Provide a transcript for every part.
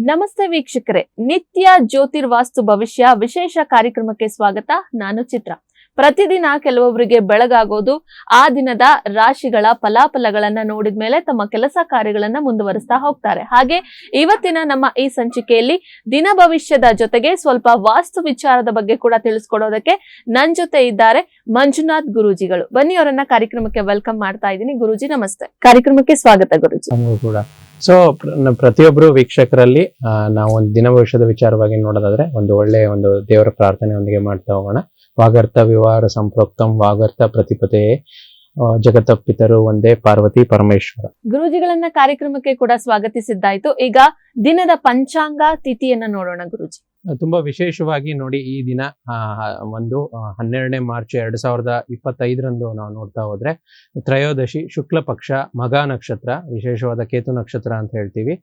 ನಮಸ್ತೆ ವೀಕ್ಷಕರೇ ನಿತ್ಯ ಜ್ಯೋತಿರ್ವಾಸ್ತು ಭವಿಷ್ಯ ವಿಶೇಷ ಕಾರ್ಯಕ್ರಮಕ್ಕೆ ಸ್ವಾಗತ. ನಾನು ಚಿತ್ರ. ಪ್ರತಿದಿನ ಕೆಲವೊಬ್ಬರಿಗೆ ಬೆಳಗಾಗೋದು, ಆ ದಿನದ ರಾಶಿಗಳ ಫಲಾಫಲಗಳನ್ನ ನೋಡಿದ ಮೇಲೆ ತಮ್ಮ ಕೆಲಸ ಕಾರ್ಯಗಳನ್ನ ಮುಂದುವರಿಸ್ತಾ ಹೋಗ್ತಾರೆ. ಹಾಗೆ ಇವತ್ತಿನ ನಮ್ಮ ಈ ಸಂಚಿಕೆಯಲ್ಲಿ ದಿನ ಭವಿಷ್ಯದ ಜೊತೆಗೆ ಸ್ವಲ್ಪ ವಾಸ್ತು ವಿಚಾರದ ಬಗ್ಗೆ ಕೂಡ ತಿಳಿಸ್ಕೊಡೋದಕ್ಕೆ ನನ್ ಜೊತೆ ಇದ್ದಾರೆ ಮಂಜುನಾಥ್ ಗುರೂಜಿಗಳು. ಬನ್ನಿ ಅವರನ್ನ ಕಾರ್ಯಕ್ರಮಕ್ಕೆ ವೆಲ್ಕಮ್ ಮಾಡ್ತಾ ಇದ್ದೀನಿ. ಗುರುಜಿ, ನಮಸ್ತೆ. ಕಾರ್ಯಕ್ರಮಕ್ಕೆ ಸ್ವಾಗತ ಗುರುಜಿ. ಸೊ ಪ್ರತಿಯೊಬ್ಬರು ವೀಕ್ಷಕರಲ್ಲಿ ನಾವು ಒಂದು ದಿನ ಭವಿಷ್ಯದ ವಿಚಾರವಾಗಿ ನೋಡೋದಾದ್ರೆ ಒಂದು ಒಳ್ಳೆಯ ಒಂದು ದೇವರ ಪ್ರಾರ್ಥನೆಯೊಂದಿಗೆ ಮಾಡ್ತಾ ಹೋಗೋಣ. ವಾಗರ್ಥ ವಿವಾಹ ಸಂಪ್ರೋಕ್ತಂ ವಾಗರ್ಥ ಪ್ರತಿಪತೆ ಜಗತ್ತ ಪಿತರು ಒಂದೇ ಪಾರ್ವತಿ ಪರಮೇಶ್ವರ. ಗುರುಜಿಗಳನ್ನ ಕಾರ್ಯಕ್ರಮಕ್ಕೆ ಕೂಡ ಸ್ವಾಗತಿಸಿದ್ದಾಯ್ತು. ಈಗ ದಿನದ ಪಂಚಾಂಗ ತಿಥಿಯನ್ನ ನೋಡೋಣ ಗುರೂಜಿ. ತುಂಬಾ ವಿಶೇಷವಾಗಿ ನೋಡಿ ಈ ದಿನ ಒಂದು ಹನ್ನೆರಡನೇ ಮಾರ್ಚ್ ಎರಡು ಸಾವಿರದ ಇಪ್ಪತ್ತೈದರಂದು ನಾವು ನೋಡ್ತಾ ಹೋದ್ರೆ ತ್ರಯೋದಶಿ ಶುಕ್ಲ ಪಕ್ಷ ಮಗ ನಕ್ಷತ್ರ, ವಿಶೇಷವಾದ ಕೇತು ನಕ್ಷತ್ರ ಅಂತ ಹೇಳ್ತೀವಿ.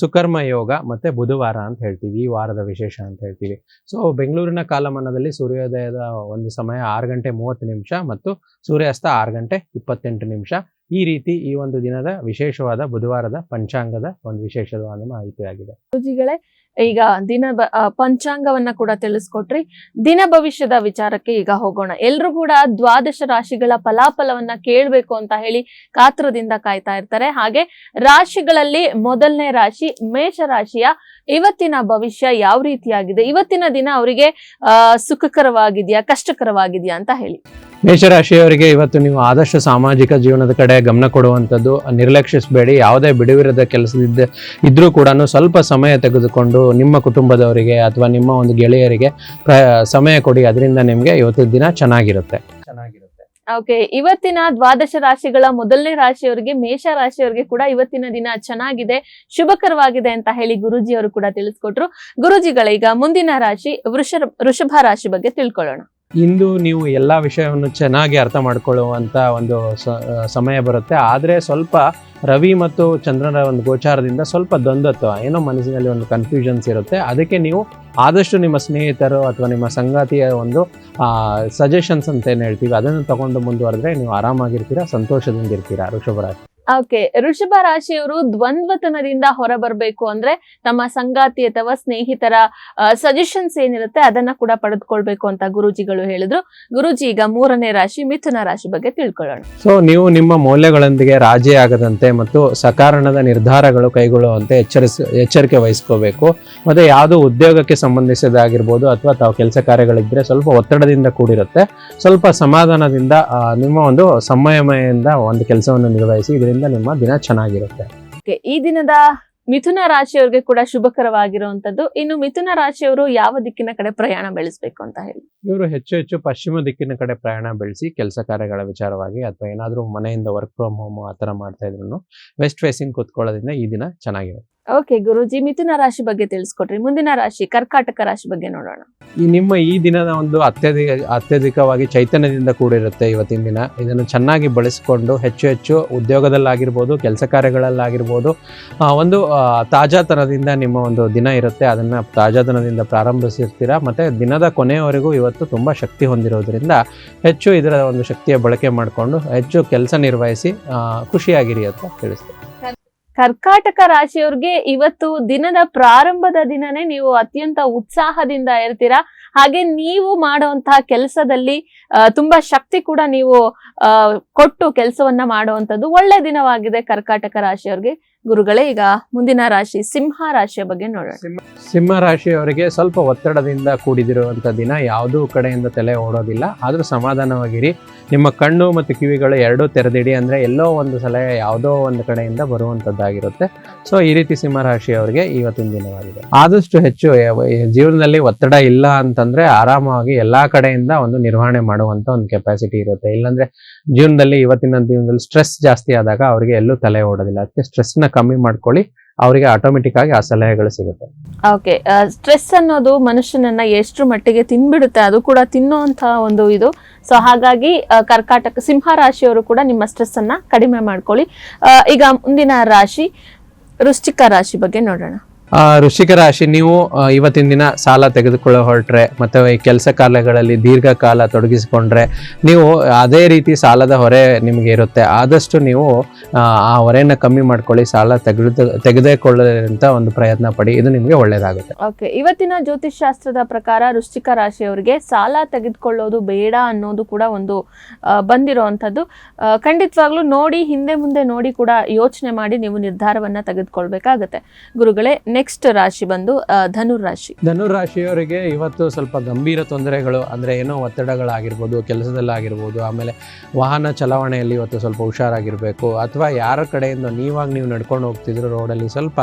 ಸುಕರ್ಮ ಯೋಗ ಮತ್ತೆ ಬುಧವಾರ ಅಂತ ಹೇಳ್ತೀವಿ, ಈ ವಾರದ ವಿಶೇಷ ಅಂತ ಹೇಳ್ತೀವಿ. ಸೊ ಬೆಂಗಳೂರಿನ ಕಾಲಮಾನದಲ್ಲಿ ಸೂರ್ಯೋದಯದ ಒಂದು ಸಮಯ ಆರು ಗಂಟೆ ಮೂವತ್ತು ನಿಮಿಷ ಮತ್ತು ಸೂರ್ಯಾಸ್ತ ಆರು ಗಂಟೆ ಇಪ್ಪತ್ತೆಂಟು ನಿಮಿಷ. ಈ ರೀತಿ ಈ ಒಂದು ದಿನದ ವಿಶೇಷವಾದ ಬುಧವಾರದ ಪಂಚಾಂಗದ ಒಂದು ವಿಶೇಷವಾದ ಮಾಹಿತಿಯಾಗಿದೆ. ಗುರೂಜಿಗಳೇ ಈಗ ದಿನ ಪಂಚಾಂಗವನ್ನ ಕೂಡ ತಿಳಿಸ್ಕೊಟ್ರಿ. ದಿನ ಭವಿಷ್ಯದ ವಿಚಾರಕ್ಕೆ ಈಗ ಹೋಗೋಣ. ಎಲ್ರು ಕೂಡ ದ್ವಾದಶ ರಾಶಿಗಳ ಫಲಾಫಲವನ್ನ ಕೇಳ್ಬೇಕು ಅಂತ ಹೇಳಿ ಕಾತ್ರದಿಂದ ಕಾಯ್ತಾ ಇರ್ತಾರೆ. ಹಾಗೆ ರಾಶಿಗಳಲ್ಲಿ ಮೊದಲನೇ ರಾಶಿ ಮೇಷ ರಾಶಿಯ ಇವತ್ತಿನ ಭವಿಷ್ಯ ಯಾವ ರೀತಿಯಾಗಿದೆ? ಇವತ್ತಿನ ದಿನ ಅವರಿಗೆ ಆ ಸುಖಕರವಾಗಿದೆಯಾ ಕಷ್ಟಕರವಾಗಿದೆಯಾ ಅಂತ ಹೇಳಿ. ಮೇಷರಾಶಿಯವರಿಗೆ ಇವತ್ತು ನೀವು ಆದಷ್ಟು ಸಾಮಾಜಿಕ ಜೀವನದ ಕಡೆ ಗಮನ ಕೊಡುವಂಥದ್ದು ನಿರ್ಲಕ್ಷಿಸಬೇಡಿ ಯಾವುದೇ ಬಿಡುವಿರದ ಕೆಲಸದಿದ್ದ ಇದ್ದರೂ ಕೂಡ ಸ್ವಲ್ಪ ಸಮಯ ತೆಗೆದುಕೊಂಡು ನಿಮ್ಮ ಕುಟುಂಬದವರಿಗೆ ಅಥವಾ ನಿಮ್ಮ ಒಂದು ಗೆಳೆಯರಿಗೆ ಸಮಯ ಕೊಡಿ ಅದರಿಂದ ನಿಮಗೆ ಇವತ್ತಿನ ದಿನ ಚೆನ್ನಾಗಿರುತ್ತೆ. ಚೆನ್ನಾಗಿರುತ್ತೆ. ಓಕೆ ಇವತ್ತಿನ ದ್ವಾದಶ ರಾಶಿಗಳ ಮೊದಲನೇ ರಾಶಿಯವರಿಗೆ, ಮೇಷ ರಾಶಿಯವರಿಗೆ ಕೂಡ ಇವತ್ತಿನ ದಿನ ಚೆನ್ನಾಗಿದೆ, ಶುಭಕರವಾಗಿದೆ ಅಂತ ಹೇಳಿ ಗುರುಜಿಯವರು ಕೂಡ ತಿಳಿಸ್ಕೊಟ್ರು. ಗುರುಜಿಗಳ ಈಗ ಮುಂದಿನ ರಾಶಿ ವೃಷ, ವೃಷಭ ರಾಶಿ ಬಗ್ಗೆ ತಿಳ್ಕೊಳ್ಳೋಣ. ಇಂದು ನೀವು ಎಲ್ಲ ವಿಷಯವನ್ನು ಚೆನ್ನಾಗಿ ಅರ್ಥ ಮಾಡಿಕೊಳ್ಳುವಂಥ ಒಂದು ಸಮಯ ಬರುತ್ತೆ. ಆದರೆ ಸ್ವಲ್ಪ ರವಿ ಮತ್ತು ಚಂದ್ರನ ಒಂದು ಗೋಚಾರದಿಂದ ಸ್ವಲ್ಪ ದ್ವಂದ್ವತ್ವ, ಏನೋ ಮನಸ್ಸಿನಲ್ಲಿ ಒಂದು ಕನ್ಫ್ಯೂಷನ್ಸ್ ಇರುತ್ತೆ. ಅದಕ್ಕೆ ನೀವು ಆದಷ್ಟು ನಿಮ್ಮ ಸ್ನೇಹಿತರು ಅಥವಾ ನಿಮ್ಮ ಸಂಗಾತಿಯ ಒಂದು ಸಜೆಷನ್ಸ್ ಅಂತ ಏನು ಹೇಳ್ತೀವಿ, ಅದನ್ನು ತಗೊಂಡು ಮುಂದುವರೆದ್ರೆ ನೀವು ಆರಾಮಾಗಿರ್ತೀರಾ, ಸಂತೋಷದಿಂದ ಇರ್ತೀರಾ ವೃಷಭ ರಾಶಿ ಓಕೆ ವೃಷಭ ರಾಶಿಯವರು ದ್ವಂದ್ವತನದಿಂದ ಹೊರಬರಬೇಕು ಅಂದ್ರೆ ತಮ್ಮ ಸಂಗಾತಿ ಅಥವಾ ಸ್ನೇಹಿತರ ಸಜೆಷನ್ಸ್ ಏನಿರುತ್ತೆ ಅದನ್ನ ಕೂಡ ಪಡೆದುಕೊಳ್ಬೇಕು ಅಂತ ಗುರುಜಿಗಳು ಹೇಳಿದ್ರು. ಗುರುಜಿ, ಈಗ ಮೂರನೇ ರಾಶಿ, ಮಿಥುನ ರಾಶಿ ಬಗ್ಗೆ ತಿಳ್ಕೊಳ್ಳೋಣ. ಸೊ ನೀವು ನಿಮ್ಮ ಮೌಲ್ಯಗಳೊಂದಿಗೆ ರಾಜಿ ಆಗದಂತೆ ಮತ್ತು ಸಕಾರಣದ ನಿರ್ಧಾರಗಳು ಕೈಗೊಳ್ಳುವಂತೆ ಎಚ್ಚರಿಸ, ಎಚ್ಚರಿಕೆ ವಹಿಸ್ಕೋಬೇಕು. ಮತ್ತೆ ಯಾವುದು ಉದ್ಯೋಗಕ್ಕೆ ಸಂಬಂಧಿಸಿದಾಗಿರ್ಬೋದು ಅಥವಾ ತಾವು ಕೆಲಸ ಕಾರ್ಯಗಳಿದ್ರೆ ಸ್ವಲ್ಪ ಒತ್ತಡದಿಂದ ಕೂಡಿರುತ್ತೆ. ಸ್ವಲ್ಪ ಸಮಾಧಾನದಿಂದ ನಿಮ್ಮ ಒಂದು ಸಮಯಮಯದಿಂದ ಒಂದು ಕೆಲಸವನ್ನು ನಿರ್ವಹಿಸಿ ಇದರಿಂದ ನಿಮ್ಮ ದಿನ ಚೆನ್ನಾಗಿರುತ್ತೆ. ಈ ದಿನದ ಮಿಥುನ ರಾಶಿಯವರಿಗೆ ಕೂಡ ಶುಭಕರವಾಗಿರುವಂತದ್ದು ಇನ್ನು ಮಿಥುನ ರಾಶಿಯವರು ಯಾವ ದಿಕ್ಕಿನ ಕಡೆ ಪ್ರಯಾಣ ಬೆಳೆಸಬೇಕು ಅಂತ ಹೇಳಿ? ಇವರು ಹೆಚ್ಚು ಹೆಚ್ಚು ಪಶ್ಚಿಮ ದಿಕ್ಕಿನ ಕಡೆ ಪ್ರಯಾಣ ಬೆಳೆಸಿ ಕೆಲಸ ಕಾರ್ಯಗಳ ವಿಚಾರವಾಗಿ ಅಥವಾ ಏನಾದರೂ ಮನೆಯಿಂದ ವರ್ಕ್ ಫ್ರಮ್ ಹೋಮ್ ಆ ಥರ ಮಾಡ್ತಾ ಇದ್ರು ವೆಸ್ಟ್ ಫೇಸಿಂಗ್ ಕೂತ್ಕೊಳ್ಳೋದ್ರಿಂದ ಈ ದಿನ ಚೆನ್ನಾಗಿರುತ್ತೆ. ಓಕೆ ಗುರುಜಿ, ಮಿಥುನ ರಾಶಿ ಬಗ್ಗೆ ತಿಳಿಸ್ಕೊಟ್ರಿ ಮುಂದಿನ ರಾಶಿ, ಕರ್ಕಾಟಕ ರಾಶಿ ಬಗ್ಗೆ ನೋಡೋಣ. ಈ ನಿಮ್ಮ ಈ ದಿನದ ಒಂದು ಅತ್ಯಧಿಕ, ಅತ್ಯಧಿಕವಾಗಿ ಚೈತನ್ಯದಿಂದ ಕೂಡಿರುತ್ತೆ ಇವತ್ತಿನ ದಿನ. ಇದನ್ನು ಚೆನ್ನಾಗಿ ಬಳಸಿಕೊಂಡು ಹೆಚ್ಚು ಹೆಚ್ಚು ಉದ್ಯೋಗದಲ್ಲಾಗಿರ್ಬೋದು, ಕೆಲಸ ಕಾರ್ಯಗಳಲ್ಲಾಗಿರ್ಬೋದು ಒಂದು ತಾಜಾತನದಿಂದ ನಿಮ್ಮ ಒಂದು ದಿನ ಇರುತ್ತೆ. ಅದನ್ನು ತಾಜಾತನದಿಂದ ಪ್ರಾರಂಭಿಸಿರ್ತೀರಾ? ಮತ್ತು ದಿನದ ಕೊನೆಯವರೆಗೂ ಇವತ್ತು ತುಂಬ ಶಕ್ತಿ ಹೊಂದಿರೋದ್ರಿಂದ ಹೆಚ್ಚು ಇದರ ಒಂದು ಶಕ್ತಿಯ ಬಳಕೆ ಮಾಡಿಕೊಂಡು ಹೆಚ್ಚು ಕೆಲಸ ನಿರ್ವಹಿಸಿ ಖುಷಿಯಾಗಿರಿ ಅಂತ ತಿಳಿಸ್ತೀನಿ. ಕರ್ಕಾಟಕ ರಾಶಿಯವ್ರಿಗೆ ಇವತ್ತು ದಿನದ ಪ್ರಾರಂಭದ ದಿನನೇ ನೀವು ಅತ್ಯಂತ ಉತ್ಸಾಹದಿಂದ ಇರ್ತೀರಾ? ಹಾಗೆ ನೀವು ಮಾಡುವಂತಹ ಕೆಲಸದಲ್ಲಿ ತುಂಬಾ ಶಕ್ತಿ ಕೂಡ ನೀವು ಕೊಟ್ಟು ಕೆಲಸವನ್ನ ಮಾಡುವಂತದ್ದು ಒಳ್ಳೆ ದಿನವಾಗಿದೆ ಕರ್ಕಾಟಕ ರಾಶಿಯವ್ರಿಗೆ. ಗುರುಗಳೇ, ಈಗ ಮುಂದಿನ ರಾಶಿ ಸಿಂಹ ರಾಶಿಯ ಬಗ್ಗೆ ನೋಡೋಣ. ಸಿಂಹ ರಾಶಿಯವರಿಗೆ ಸ್ವಲ್ಪ ಒತ್ತಡದಿಂದ ಕೂಡಿದಿರುವಂಥ ದಿನ ಯಾವುದೂ ಕಡೆಯಿಂದ ತಲೆ ಓಡೋದಿಲ್ಲ. ಆದರೂ ಸಮಾಧಾನವಾಗಿರಿ. ನಿಮ್ಮ ಕಣ್ಣು ಮತ್ತು ಕಿವಿಗಳು ಎರಡೂ ತೆರೆದಿಡಿ ಅಂದರೆ ಎಲ್ಲೋ ಒಂದು ಸಲಹೆ ಯಾವುದೋ ಒಂದು ಕಡೆಯಿಂದ ಬರುವಂಥದ್ದಾಗಿರುತ್ತೆ ಸೊ ಈ ರೀತಿ ಸಿಂಹ ರಾಶಿಯವರಿಗೆ ಇವತ್ತಿನ ದಿನವಾಗಿದೆ. ಆದಷ್ಟು ಹೆಚ್ಚು ಜೀವನದಲ್ಲಿ ಒತ್ತಡ ಇಲ್ಲ ಅಂತಂದ್ರೆ ಆರಾಮವಾಗಿ ಎಲ್ಲಾ ಕಡೆಯಿಂದ ಒಂದು ನಿರ್ವಹಣೆ ಮಾಡುವಂತ ಒಂದು ಕೆಪಾಸಿಟಿ ಇರುತ್ತೆ. ಇಲ್ಲಾಂದ್ರೆ ಜೀವನದಲ್ಲಿ ಇವತ್ತಿನ ದಿನದಲ್ಲಿ ಸ್ಟ್ರೆಸ್ ಜಾಸ್ತಿ ಆದಾಗ ಅವರಿಗೆ ಎಲ್ಲೂ ತಲೆ ಓಡೋದಿಲ್ಲ. ಅದಕ್ಕೆ ಸ್ಟ್ರೆಸ್ನ ಕಮ್ಮಿ ಮಾಡ್ಕೊಳ್ಳಿ, ಅವರಿಗೆ ಆಟೋಮೆಟಿಕ್ ಆಗಿ ಆ ಸಲಹೆಗಳು ಸಿಗುತ್ತೆ. ಓಕೆ ಸ್ಟ್ರೆಸ್ ಅನ್ನೋದು ಮನುಷ್ಯನನ್ನ ಎಷ್ಟು ಮಟ್ಟಿಗೆ ತಿನ್ಬಿಡುತ್ತೆ ಅದು ಕೂಡ ತಿನ್ನುವಂತಹ ಒಂದು ಇದು. ಸೊ ಹಾಗಾಗಿ ಕರ್ಕಾಟಕ, ಸಿಂಹ ರಾಶಿಯವರು ಕೂಡ ನಿಮ್ಮ ಸ್ಟ್ರೆಸ್ ಅನ್ನ ಕಡಿಮೆ ಮಾಡ್ಕೊಳ್ಳಿ. ಈಗ ಮುಂದಿನ ರಾಶಿ, ವೃಶ್ಚಿಕ ರಾಶಿ ಬಗ್ಗೆ ನೋಡೋಣ. ವೃಶ್ಚಿಕ ರಾಶಿ ನೀವು ಇವತ್ತಿನ ದಿನ ಸಾಲ ತೆಗೆದುಕೊಳ್ಳೋ ಹೊರಟ್ರೆ ಮತ್ತು ಕೆಲಸ ಕಾಲಗಳಲ್ಲಿ ದೀರ್ಘಕಾಲ ತೊಡಗಿಸಿಕೊಂಡ್ರೆ ನೀವು ಅದೇ ರೀತಿ ಸಾಲದ ಹೊರೆ ನಿಮಗೆ ಇರುತ್ತೆ. ಆದಷ್ಟು ನೀವು ಆ, ಹೊರೆಯನ್ನು ಕಮ್ಮಿ ಮಾಡ್ಕೊಳ್ಳಿ ಸಾಲ ತೆಗೆದು ತೆಗೆದುಕೊಳ್ಳುವಂಥ ಒಂದು ಪ್ರಯತ್ನ ಪಡಿ ಇದು ನಿಮಗೆ ಒಳ್ಳೆಯದಾಗುತ್ತೆ ಓಕೆ ಇವತ್ತಿನ ಜ್ಯೋತಿಷ್ ಶಾಸ್ತ್ರದ ಪ್ರಕಾರ ವೃಶ್ಚಿಕ ರಾಶಿಯವರಿಗೆ ಸಾಲ ತೆಗೆದುಕೊಳ್ಳೋದು ಬೇಡ ಅನ್ನೋದು ಕೂಡ ಒಂದು ಬಂದಿರೋವಂಥದ್ದು. ಖಂಡಿತವಾಗ್ಲೂ ನೋಡಿ ಹಿಂದೆ ಮುಂದೆ ನೋಡಿ ಕೂಡ ಯೋಚನೆ ಮಾಡಿ ನೀವು ನಿರ್ಧಾರವನ್ನ ತೆಗೆದುಕೊಳ್ಬೇಕಾಗತ್ತೆ. ಗುರುಗಳೇ ನೆಕ್ಸ್ಟ್ ರಾಶಿ ಬಂದು ಧನುರ್ ರಾಶಿ ಧನುರ್ ರಾಶಿಯವರಿಗೆ ಇವತ್ತು ಸ್ವಲ್ಪ ಗಂಭೀರ ತೊಂದರೆಗಳು ಅಂದರೆ ಏನೋ ಒತ್ತಡಗಳಾಗಿರ್ಬೋದು ಕೆಲಸದಲ್ಲಾಗಿರ್ಬೋದು ಆಮೇಲೆ ವಾಹನ ಚಲಾವಣೆಯಲ್ಲಿ ಇವತ್ತು ಸ್ವಲ್ಪ ಹುಷಾರಾಗಿರಬೇಕು ಅಥವಾ ಯಾರ ಕಡೆಯಿಂದ ನೀವಾಗ ನೀವು ನಡ್ಕೊಂಡು ಹೋಗ್ತಿದ್ರು ರೋಡಲ್ಲಿ ಸ್ವಲ್ಪ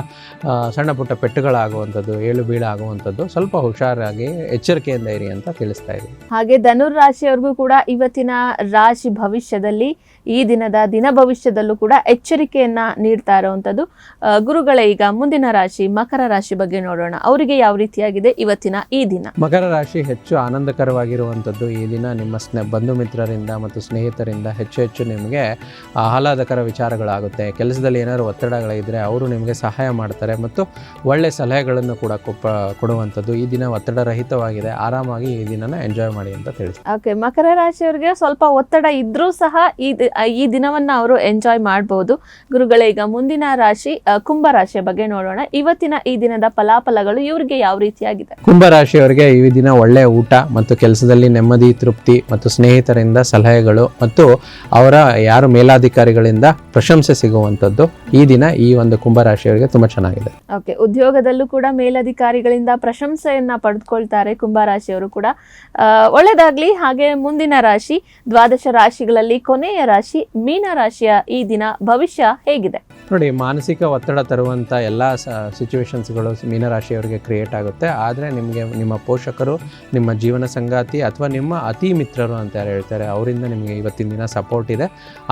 ಸಣ್ಣ ಪುಟ್ಟ ಪೆಟ್ಟುಗಳಾಗುವಂಥದ್ದು ಏಳು ಬೀಳಾಗುವಂಥದ್ದು ಸ್ವಲ್ಪ ಹುಷಾರಾಗಿ ಎಚ್ಚರಿಕೆಯಿಂದ ಇರಿ ಅಂತ ತಿಳಿಸ್ತಾ ಇದೆ ಹಾಗೆ ಧನುರ್ ರಾಶಿಯವ್ರಿಗೂ ಕೂಡ ಇವತ್ತಿನ ರಾಶಿ ಭವಿಷ್ಯದಲ್ಲಿ ಈ ದಿನದ ದಿನ ಭವಿಷ್ಯದಲ್ಲೂ ಕೂಡ ಎಚ್ಚರಿಕೆಯನ್ನ ನೀಡ್ತಾ ಇರುವಂತದ್ದು ಆ, ಗುರುಗಳೇ ಈಗ ಮುಂದಿನ ರಾಶಿ ಮಕರ ರಾಶಿ ಬಗ್ಗೆ ನೋಡೋಣ. ಅವರಿಗೆ ಯಾವ ರೀತಿಯಾಗಿದೆ ಇವತ್ತಿನ ಈ ದಿನ? ಮಕರ ರಾಶಿ ಹೆಚ್ಚು ಆನಂದಕರವಾಗಿರುವಂಥದ್ದು ಈ ದಿನ. ನಿಮ್ಮ ಸ್ನೇ ಬಂಧು ಮಿತ್ರರಿಂದ ಮತ್ತು ಸ್ನೇಹಿತರಿಂದ ಹೆಚ್ಚು ಹೆಚ್ಚು ನಿಮಗೆ ಆಹ್ಲಾದಕರ ವಿಚಾರಗಳಾಗುತ್ತೆ. ಕೆಲಸದಲ್ಲಿ ಏನಾದರೂ ಒತ್ತಡಗಳಿದ್ದರೆ ಅವರು ನಿಮಗೆ ಸಹಾಯ ಮಾಡ್ತಾರೆ ಮತ್ತು ಒಳ್ಳೆ ಸಲಹೆಗಳನ್ನು ಕೂಡ ಕೊಪ್ಪ ಕೊಡುವಂಥದ್ದು ಈ ದಿನ ಒತ್ತಡ ರಹಿತವಾಗಿದೆ. ಆರಾಮಾಗಿ ಈ ದಿನನ ಎಂಜಾಯ್ ಮಾಡಿ ಅಂತ ತಿಳಿಸಿ. ಓಕೆ ಮಕರ ರಾಶಿಯವರಿಗೆ ಸ್ವಲ್ಪ ಒತ್ತಡ ಇದ್ರೂ ಸಹ ಈ ಈ ದಿನವನ್ನ ಅವರು ಎಂಜಾಯ್ ಮಾಡಬಹುದು ಗುರುಗಳೇ ಈಗ ಮುಂದಿನ ರಾಶಿ ಕುಂಭ ರಾಶಿಯ ಬಗ್ಗೆ ನೋಡೋಣ. ಇವತ್ತಿನ ಈ ದಿನದ ಫಲಾಫಲಗಳು ಇವರಿಗೆ ಯಾವ ರೀತಿಯಾಗಿದೆ? ಕುಂಭ ರಾಶಿಯವರಿಗೆ ಈ ದಿನ ಒಳ್ಳೆಯ ಊಟ ಮತ್ತು ಕೆಲಸದಲ್ಲಿ ನೆಮ್ಮದಿ ತೃಪ್ತಿ ಮತ್ತು ಸ್ನೇಹಿತರಿಂದ ಸಲಹೆಗಳು ಮತ್ತು ಅವರ ಯಾರು ಮೇಲಾಧಿಕಾರಿಗಳಿಂದ ಪ್ರಶಂಸೆ ಸಿಗುವಂತದ್ದು ಈ ದಿನ ಈ ಒಂದು ಕುಂಭ ರಾಶಿಯವರಿಗೆ ತುಂಬಾ ಚೆನ್ನಾಗಿದೆ. ಓಕೆ ಉದ್ಯೋಗದಲ್ಲೂ ಕೂಡ ಮೇಲಧಿಕಾರಿಗಳಿಂದ ಪ್ರಶಂಸೆಯನ್ನ ಪಡೆದುಕೊಳ್ತಾರೆ ಕುಂಭರಾಶಿಯವರು ಕೂಡ. ಒಳ್ಳೆದಾಗ್ಲಿ ಹಾಗೆ ಮುಂದಿನ ರಾಶಿ ದ್ವಾದಶ ರಾಶಿಗಳಲ್ಲಿ ಕೊನೆಯ ರಾಶಿ ಮೀನ ರಾಶಿಯ ಈ ದಿನ ಭವಿಷ್ಯ ಹೇಗಿದೆ? ನೋಡಿ, ಮಾನಸಿಕ ಒತ್ತಡ ತರುವಂಥ ಎಲ್ಲ ಸಿಚುವೇಶನ್ಸ್ಗಳು ಮೀನರಾಶಿಯವರಿಗೆ ಕ್ರಿಯೇಟ್ ಆಗುತ್ತೆ. ಆದರೆ ನಿಮಗೆ ನಿಮ್ಮ ಪೋಷಕರು, ನಿಮ್ಮ ಜೀವನ ಸಂಗಾತಿ ಅಥವಾ ನಿಮ್ಮ ಅತಿ ಮಿತ್ರರು ಅಂತ ಯಾರು ಹೇಳ್ತಾರೆ, ಅವರಿಂದ ನಿಮಗೆ ಇವತ್ತಿನ ದಿನ ಸಪೋರ್ಟ್ ಇದೆ.